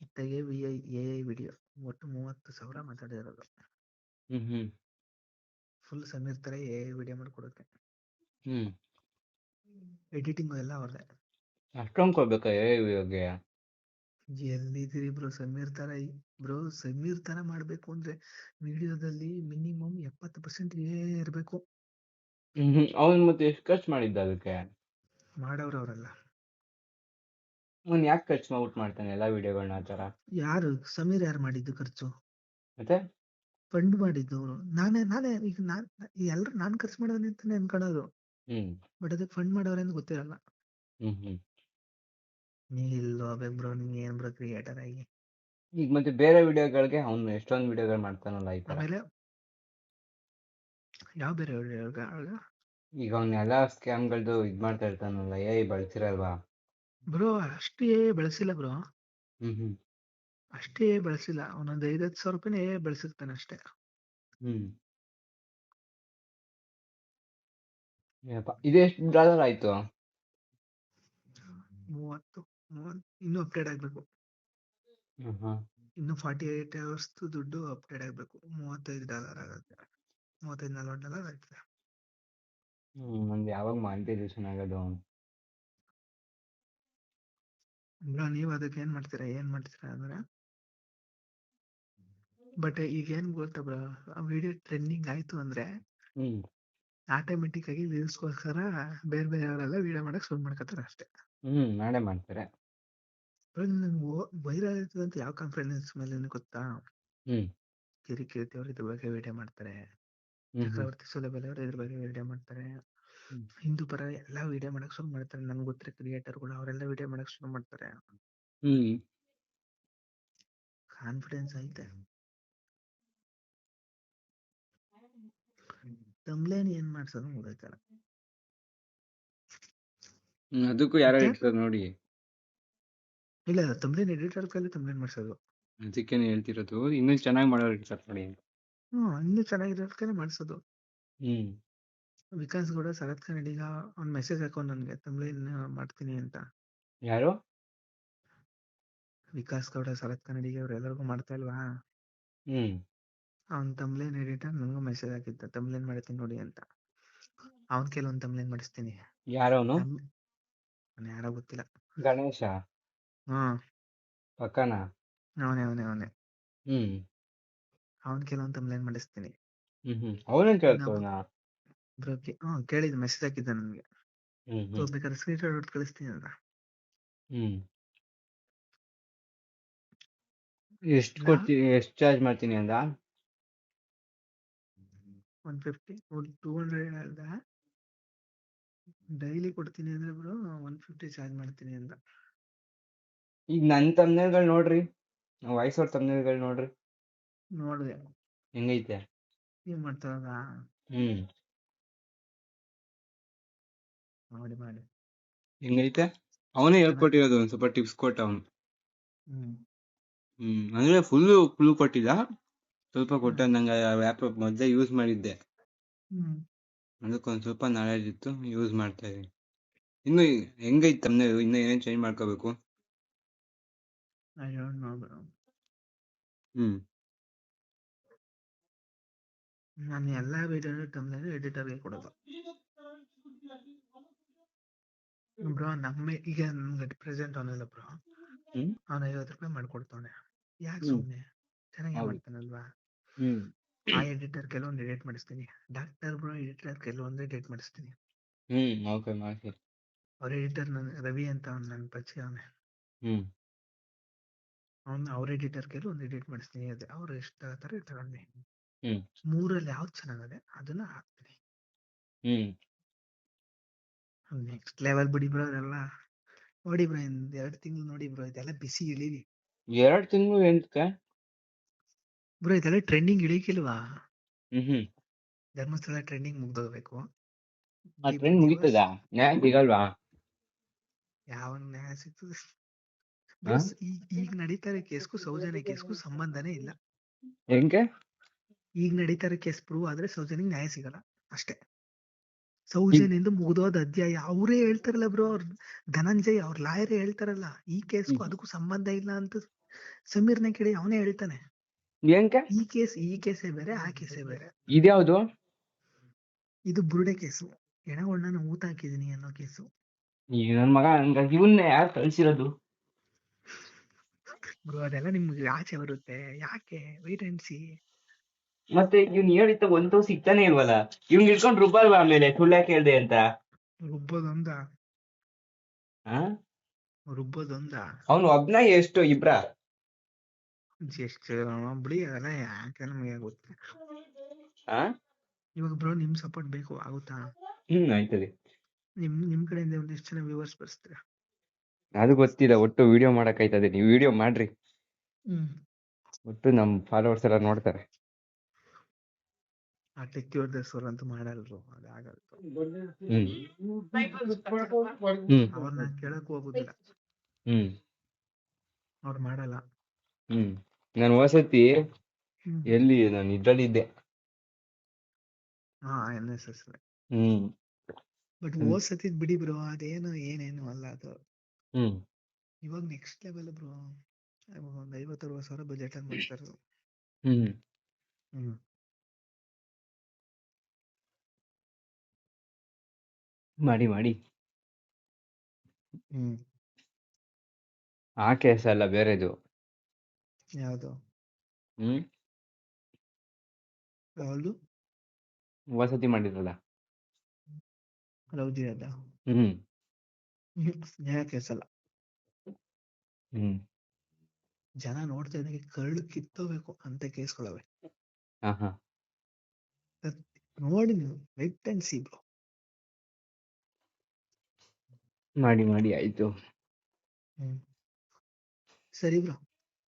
ಇತ್ತಾಗೆ V I A I video ಒಟ್ಟು ಮೂವತ್ತು ಸಾವಿರ ಮಾತಾಡಿರೋದು. ಫುಲ್ ಸಮೀರ್ ತರ ಎ ಐ ವಿಡಿಯೋ ಮಾಡ್ಕೊಡೋಕೆ. ಹ್ಮ್. ಎಡಿಟಿಂಗ್ ಎಲ್ಲ ಅವ್ರದೇ. ಅಷ್ಟೊಂದ್ ಕೊಡ್ಬೇಕಾ ಇವಾಗೆ ಎಲ್ಲಿದ್ದೀರಿ ಬ್ರೋ? ಸಮೀರ್ ತರ ಬ್ರೋ ಸಮೀರ್ ತರ ಮಾಡ್ಬೇಕು ಅಂದ್ರೆ ವಿಡಿಯೋದಲ್ಲಿ ಮಿನಿಮಮ್ ಎಪ್ಪತ್ತು ಪರ್ಸೆಂಟ್ ಇರ್ಬೇಕು. ಹ್ಮ್ ಅವ್ನ್ ಮತ್ತೆ ಎಷ್ಟು ಖರ್ಚು ಮಾಡಿದ್ದ ಅದಕ್ಕೆ? ಮಾಡೋರು ಅವರೆಲ್ಲ ಅವ್ನ್ ಯಾಕೆ ಖರ್ಚು ಮಾಡ್ಬಿಟ್ಟು ಮಾಡ್ತಾನೆ ಎಲ್ಲಾ ವಿಡಿಯೋಗಳನ್ನ ಆತರ ತರ ಯಾರು? ಸಮೀರ್ ಯಾರು ಮಾಡಿದ್ದು ಖರ್ಚು? ಮತ್ತೆ? ಫಂಡ್ ಮಾಡಿದ್ದು ಅವ್ರು. ನಾನೇ ನಾನೇ ಈಗ ನಾನ್ ಎಲ್ರು ನಾನ್ ಖರ್ಚು ಮಾಡೋದು ಅಂತಾನೆ ಅನ್ಕೊಳ್ಳೋದು ಹ್ಮ್. ಬಟ್ ಅದಕ್ಕೆ ಫಂಡ್ ಮಾಡೋರೆ ಅಂತ ಗೊತ್ತಿರಲ್ಲ. ಹ್ಮ್ ಹ್ಮ್. ನೀಲ್ ಹೋಗ್ಬೇಕು ಬ್ರೋ ನೀ ಏನ್ ಬ್ರೋ ಕ್ರಿಯೇಟರ್ ಆಗಿ? ಈಗ ಮತ್ತೆ ಬೇರೆ ವಿಡಿಯೋಗಳಿಗೆ ಅವ್ನು ಎಷ್ಟೊಂದು ವಿಡಿಯೋಗಳು ಮಾಡ್ತಾನಲ್ಲ ಈ ತರ ಆಮೇಲೆ ಯಾವ ಬೇರೆ ಆಗ ಈಗ ಅವ್ನ ಎಲ್ಲಾ ಸ್ಕ್ಯಾಮ್ಗಳ್ದು ಇದ್ ಮಾಡ್ತಾ ಇರ್ತಾನಲ್ಲ ಏ ಬಳಸಿರಲ್ವಾ? ಬ್ರೋ ಅಷ್ಟೇ ಬಳಸಿಲ್ಲ ಬ್ರೋ. ಹ್ಮ್ ಹ್ಮ್ ಅಷ್ಟೇ ಬಳಸಿಲ್ಲ. ಒಂದೊಂದು ಐದತ್ತು ಸಾವಿರ ರೂಪಾಯಿನೇ ಬಳಸಿರ್ತಾನೆ ಅಷ್ಟೇ. ಹ್ಮ್. ಇದು ಎಷ್ಟು ಡಾಲರ್ ಆಯ್ತು? ಮೂವತ್ತು ಮೂವತ್ ಇನ್ನೂ ಅಪ್ಡೇಟ್ ಆಗ್ಬೇಕು. ಹ್ಮ್ ಹ್ಮ್ ಇನ್ನು ಫಾರ್ಟಿ ಏಟ್ ಅವರ್ಸ್ ದುಡ್ಡು ಅಪ್ಡೇಟ್ ಆಗ್ಬೇಕು. ಮೂವತ್ತೈದು ಡಾಲರ್ ಆಗುತ್ತೆ. ಮೂವತ್ತೈದು ನಲ್ವತ್ತು ಡಾಲರ್ ಆಗ್ತದೆ ಹ್ಮ್ ನಂದು ಯಾವಾಗ ಮಾನಿಟೈಸೇಷನ್ ಆಗೋದು? ಬ್ರೋ ನೀವ್ ಅದಕ್ಕೆ ಏನ್ ಮಾಡ್ತೀರಾ? ಏನ್ ಮಾಡ್ತೀರಾ ಅಂದ್ರೆ? ಬಟ್ ಈಗ ಏನ್ ಗೊತ್ತಾ ಬ್ರೋ ಆ ವಿಡಿಯೋ ಟ್ರೆಂಡಿಂಗ್ ಆಯ್ತು ಅಂದ್ರೆ ಹ್ಮ್. ಆಟೋಮೆಟಿಕ್ ಆಗಿ ವ್ಯೂಸ್ಗೋಸ್ಕರ ಬೇರೆ ಬೇರೆಯವರೆಲ್ಲ ವಿಡಿಯೋ ಮಾಡಕ್ ಶುರು ಮಾಡ್ಕೊತಾರೆ ಅಷ್ಟೇ. ಹ್ಮ್ ನಾಳೆ ಮಾಡ್ತಾರೆ. ವೈರಲ್ ಆಯ್ತದೆ ಅಂತ ಯಾವ ಕಾನ್ಫಿಡೆನ್ಸ್ ಮೇಲೆ ಗೊತ್ತಾ? ಹ್ಮ್. ಕಿರಿಕಿರಿ ಅವ್ರ ಇದ್ರ ಬಗ್ಗೆ ವಿಡಿಯೋ ಮಾಡ್ತಾರೆ. ಚಕ್ರವರ್ತಿ ಸುಲಭ ಅವರು ಇದ್ರ ಬಗ್ಗೆ ವಿಡಿಯೋ ಮಾಡ್ತಾರೆ. ಹಿಂದೂ ಪರ ಎಲ್ಲ ವಿಡಿಯೋ ಮಾಡಕ್ ಶುರು ಮಾಡ್ತಾರೆ. ನನ್ಗೆ ಗೊತ್ತಿರೋ ಕ್ರಿಯೇಟರ್ಗಳು ಅವರೆಲ್ಲ ವಿಡಿಯೋ ಮಾಡಕ್ ಶುರು ಮಾಡ್ತಾರೆ. ಹ್ಮ್. ಕಾನ್ಫಿಡೆನ್ಸ್ ಐತೆ. ತಮ್ಲೇನ್ ಏನ್ ಮಾಡ್ಸೋದು ಗೊತ್ತಾಯ್ತಲ್ಲ ಹ್ಮ್, ಅದಕ್ಕೂ ಯಾರೋ? ಇಡ್ತಾರೆ ನೋಡಿ. ಇಲ್ಲ ತಮ್ಲೇನ್ ಎಡಿಟರ್ ಕೈಲಿ ತಮ್ಲೇನ್ ಮಾಡ್ಸೋದು. ಅದಕ್ಕೆ ಹೇಳ್ತಿರೋದು. ಇನ್ನೂ ಚೆನ್ನಾಗಿ ಮಾಡೋರು ಇರ್ತಾರೆ ನೋಡಿ. ಹ್ಮ್ ಚೆನ್ನಾಗಿರೋ ಕೈಲಿ ಮಾಡ್ಸೋದು. ಹ್ಮ್. ವಿಕಾಸ್ ಗೌಡ ಶರತ್ ಕನ್ನಡಿಗ ಅವ್ನ್ ಮೆಸೇಜ್ ಹಾಕೊಂಡು ನನ್ಗೆ ತಮಿಳಿನ ಮಾಡ್ತೀನಿ ಅಂತ. ಯಾರು? ವಿಕಾಸ್ ಗೌಡ ಸರತ್ ಕನ್ನಡಿಗ ಅವ್ರು ಎಲ್ಲರಿಗೂ ಮಾಡ್ತಾ ಇಲ್ವಾ? ಹ್ಮ್. ಅವ್ನ್ ತಮ್ಲೇನ್ ಎಡಿಟರ್ ನನಗೂ ಮೆಸೇಜ್ ಹಾಕಿದ್ದ ತಮಿಳಿನ ಮಾಡ್ತೀನಿ ನೋಡಿ ಅಂತ. ಅವನ್ ಕೆಲವೊಂದು ತಮಿಳಿನ ಮಾಡಿಸ್ತೀನಿ. ಯಾರವನು? ಅವ್ನ್ ಯಾರೋ ಗೊತ್ತಿಲ್ಲ. ಗಣೇಶ? ಹ್ಮ್. ಪಕ್ಕನ? ಅವನೇ ಅವನೇ ಅವನೇ. ಹ್ಮ್. ಅವ್ನ್ ಕೆಲವೊಂದು ಕಂಪ್ಲೇಂಟ್ ಮಾಡಿಸ್ತೀನಿ. ಹ್ಮ್ ಹ್ಮ್. ಅವನೇನ್ ಕೇಳ್ತವನ ಬ್ರೋ ಹ್ಮ್ ಕೇಳಿದ್ ಮೆಸೇಜ್ ಹಾಕಿದ್ದ ನನ್ಗೆ. ಹ್ಮ್ ಹ್ಮ್. ಹೋಗ್ಬೇಕಾದ್ರೆ ಸ್ಕ್ರೀನ್ ಶಾಟ್ ಹೊಡ್ದು ಕಳಿಸ್ತೀನಿ ಅಂತ ಹ್ಮ್. ಎಷ್ಟು ಕೊಡ್ತೀನಿ ಎಷ್ಟು ಚಾರ್ಜ್ ಮಾಡ್ತೀನಿ ಅಂದ? One fifty two hundred daily ಕೊಡ್ತೀನಿ ಅಂದ್ರೆ ಬ್ರೋ ಒನ್ ಫಿಫ್ಟಿ ಚಾರ್ಜ್ ಮಾಡ್ತೀನಿ ಅಂತ ಈಗ ನನ್ನ ತಮ್ನೇಲ್ಗಳು ನೋಡ್ರಿ. ವಯಸ್ಸವ್ರ ತಮ್ನೇಲ್ಗಳು ನೋಡ್ರಿ. ನೋಡ್ದೆ. ಹೆಂಗೈತೆ? ನೀವು ಮಾಡ್ತಾರದ ಹ್ಮ್. ಮಾಡಿ ಮಾಡಿ. ಹೆಂಗೈತೆ? ಅವನೇ ಹೇಳ್ಕೊಟ್ಟಿರೋದು ಒಂದ್ ಸ್ವಲ್ಪ ಟಿಪ್ಸ್ ಕೊಟ್ಟ ಅವನು. ಹ್ಮ್. ಹ್ಮ್ ಅಂದ್ರೆ ಫುಲ್ ಕ್ಲೂ ಕೊಟ್ಟಿಲ್ಲ ಸ್ವಲ್ಪ ಕೊಟ್ಟ ನಂಗೆ ಆ್ಯಪ್ ಮೊದ್ಲೇ ಯೂಸ್ ಮಾಡಿದ್ದೆ. ಹ್ಮ್. ಅದಕ್ಕೊಂದ್ ಸ್ವಲ್ಪ ನಾಲೆಜ್ ಇತ್ತು ಯೂಸ್ ಮಾಡ್ತಾ ಇದ್ದೀನಿ. ಇನ್ನು ಹೆಂಗೈತೆ? ತಮ್ಮ ಇನ್ನು ಏನೇನು ಚೇಂಜ್ ಮಾಡ್ಕೋಬೇಕು? ಹ್ಮ್. ನಾನು ಎಲ್ಲಾ ವಿಡಿಯೋ ತಮ್ಮನೇ ಎಡಿಟರ್ಗೆ ಕೊಡೋದು. ಬ್ರೋ ನಮ್ಮ ಈಗ ನಮ್ಗೆ ಪ್ರೆಸೆಂಟ್ ಅವನಲ್ಲ ಬ್ರೋ. ಅವ್ನ ಐವತ್ತು ರೂಪಾಯಿ ಮಾಡ್ಕೊಡ್ತಾನೆ ಯಾಕೆ ಸುಮ್ಮನೆ ಚೆನ್ನಾಗಿ. ಮಾಡ್ತಾನಲ್ವಾ? ಆ ಎಡಿಟರ್ ಕೆಲವೊಂದು ಎಡಿಟ್ ಮಾಡಿಸ್ತೀನಿ. ಡಾಕ್ಟರ್ ಬ್ರೋ ಎಡಿಟರ್ ಕೆಲವೊಂದು ಎಡಿಟ್ ಮಾಡಿಸ್ತೀನಿ. ಅವ್ರ ಎಡಿಟರ್ ನನ್ ರವಿ ಅಂತ ಅವ್ನು ನನ್ನ ಪರಿಚಯ ಅವನೇ. ಹ್ಮ್. ಅವ್ನು ಅವ್ರ ಎಡಿಟರ್ ಕೆಲವೊಂದು ಎಡಿಟ್ ಮಾಡಿಸ್ತೀನಿ. ಅದೇ ಅವ್ರು ಎಷ್ಟು ತಗೋತಾರೆ ತಗೊಂಡು. ಹ್ಮ್. ಮೂರಲ್ಲಿ ಯಾವ್ದು ಚೆನ್ನಾಗದೆ ಅದನ್ನ ಹಾಕ್ತೀನಿ. ಹ್ಮ್. ನೆಕ್ಸ್ಟ್ ಲೆವೆಲ್ ಬಿಡಿ ಬ್ರೋ ಅದೆಲ್ಲ. ನೋಡಿ ಬ್ರೋ ಇಂದ ಎರಡ್ ತಿಂಗಳು ನೋಡಿ ಬ್ರೋ ಇದೆಲ್ಲ ಬಿಸಿ ಇಳೀಲಿ ಎರಡ್ ತಿಂಗಳು ಎಂತಕ್ಕೆ? ಬ್ರೋ ಇದೆಲ್ಲ ಟ್ರೆಂಡಿಂಗ್ ಇಳಿಕಿಲ್ವಾ? ಹ್ಮ್ ಧರ್ಮಸ್ಥಳ ಟ್ರೆಂಡಿಂಗ್ ಮುಗ್ದೋಗ್ಬೇಕು. ಆ ಟ್ರೆಂಡ್ ಮುಗಿತದ? ನ್ಯಾಯ ಸಿಗಲ್ವಾ? ಯಾವ ನ್ಯಾಯ ಸಿಗ್ತದೆ? ಈಗ ನಡೀತಾರೆ ಕೇಸ್ಗೂ ಸೌಜನ್ಯ ಕೇಸ್ಗೂ ಸಂಬಂಧನೇ ಇಲ್ಲ. ಹೆಂಗೆ? ಈಗ ನಡೀತಾರ ಇರೋ ಕೇಸ್ ಪ್ರೂವ್ ಆದ್ರೆ ಸೌಜನ್ಗೆ ನ್ಯಾಯ ಸಿಗಲ್ಲ ಅಷ್ಟೇ. ಸೌಜನ್ಯಂದು ಮುಗಿದೋದ ಅಧ್ಯಾಯ ಅವರೇ ಹೇಳ್ತಾರಲ್ಲ ಬ್ರೋ ಅವ್ರ ಧನಂಜಯ್ ಅವ್ರ ಲಾಯರ್ ಹೇಳ್ತಾರಲ್ಲ ಈ ಕೇಸ್ಗೂ ಅದಕ್ಕೂ ಸಂಬಂಧ ಇಲ್ಲ ಅಂತ ಸಮೀರ್ನ ಕೇಳಿ ಅವನೇ ಹೇಳ್ತಾನೆ. ಈ ಕೇಸ್ ಈ ಕೇಸೇ ಬೇರೆ ಆ ಕೇಸೇ ಬೇರೆ. ಇದ್ಯಾವುದು? ಇದು ಬುರುಡೆ ಕೇಸು ಎಣಗಳನ್ನ ಊತ ಹಾಕಿದೀನಿ ಅನ್ನೋ ಕೇಸು ನನ್ ಮಗ ಇವನ್ನ ಯಾರು ಕಳ್ಸಿರೋದು? ಬ್ರೋ ಅದೆಲ್ಲ ನಿಮ್ಗೆ ಆಚೆ ಬರುತ್ತೆ. ಯಾಕೆ? ವೈಟ್ ಅಂಡ್ ಸಿ ಮತ್ತೆ ಇವ್ನ್ ಹೇಳಿದ್ದ ಒಂದು ಸಿಗ್ತಾನೆ ಇಲ್ವಲ್ಲ? ಇವ್ನ್ ಹಿಡ್ಕೊಂಡ್ ರುಬ್ಬಲ್ವಾ ಆಮೇಲೆ? ಸುಳ್ಳ್ಯಾ ಕೇಳ್ದೆ ಅಂತ? ರುಬ್ಬೋದೊಂದ. ರುಬ್ಬೋದೊಂದ. ಅವ್ನು ಒಬ್ನ ಎಷ್ಟು ಇಬ್ರ? ಎಷ್ಟು ಬಿಡಿ ಅದೆಲ್ಲ ಯಾಕೆ ನಮಗೆ ಗೊತ್ತ ಆ? ಇವಾಗ ಬ್ರೋ ನಿಮ್ ಸಪೋರ್ಟ್ ಬೇಕು ಆಗುತ್ತಾ? ಹ್ಮ್ ಆಯ್ತದೆ ನಿಮ್ ನಿಮ್ ಕಡೆಯಿಂದ ಒಂದಿಷ್ಟು ಜನ ವ್ಯೂವರ್ಸ್ ಬರ್ಸ್ತೀರ ಅದು ಗೊತ್ತಿಲ್ಲ ಒಟ್ಟು ವಿಡಿಯೋ ಮಾಡಕ್ ಆಯ್ತದೆ ನೀವು ವಿಡಿಯೋ ಮಾಡ್ರಿ. ಹ್ಮ್. ಒಟ್ಟು ನಮ್ ಫಾಲೋವರ್ಸ್ ಎಲ್ಲ ನೋಡ್ತಾರೆ. ಆ ಟೆಕ್ಯೂರ್ ದಸೋರ್ ಅಂತ ಮಾಡಲ್ರು ಅದಾಗಲ್ಲ ಅವ್ರನ್ನ ಕೇಳಕ್ ಹೋಗುದಿಲ್ಲ. ಹ್ಮ್. ಅವ್ರು ಮಾಡಲ್ಲ. ಹ್ಮ್. ನಾನು ವಸತಿ. ಎಲ್ಲಿ ನಾನು ಇದ್ರಲ್ಲಿದ್ದೆ. ಹಾ ಎನ್ ಎಸ್ ಎಸ್ ಹ್ಮ್. ಬಟ್ ಹ್ಮ್. ಸತಿದ್ ಸತಿ ಬಿಡಿ ಬ್ರೋ ಅದೇನು ಏನೇನು ಅಲ್ಲ ಅದು. ಹ್ಮ್. ಇವಾಗ ನೆಕ್ಸ್ಟ್ ಲೆವೆಲ್ ಬ್ರೋ ಒಂದ್ ಐವತ್ತು ಅರವತ್ತು ಸಾವಿರ ಬಜೆಟ್ ಅಲ್ಲಿ ಮಾಡ್ತಾರೆ. ಹ್ಮ್. ಹ್ಮ್. ಮಾಡಿ ಮಾಡಿ. ಹ್ಮ್. ಆ ಕೇಸ್ ಅಲ್ಲ ಬೇರೆದು. ಯಾವುದು? ಹ್ಮ್. ಯಾವ್ದು? ವಸತಿ ಮಾಡಿದ್ರಲ್ಲ. ರೌದಿ ಅದ. ಹ್ಮ್. ನ್ಯಾಯ ಅಲ್ಲ. ಹ್ಮ್. ಜನ ನೋಡ್ತಾ ಇದ್ದಂಗೆ ಕರಳು ಕಿತ್ತೋಬೇಕು ಅಂತ ಕೇಸ್ಗಳವೆ. ನೀವು ವೆಟ್ ಅಂಡ್ ಸಿ ಬ್ರೋ ಮಾಡಿ ಮಾಡಿ ಆಯ್ತು. ಸರಿ ಬ್ರೋ.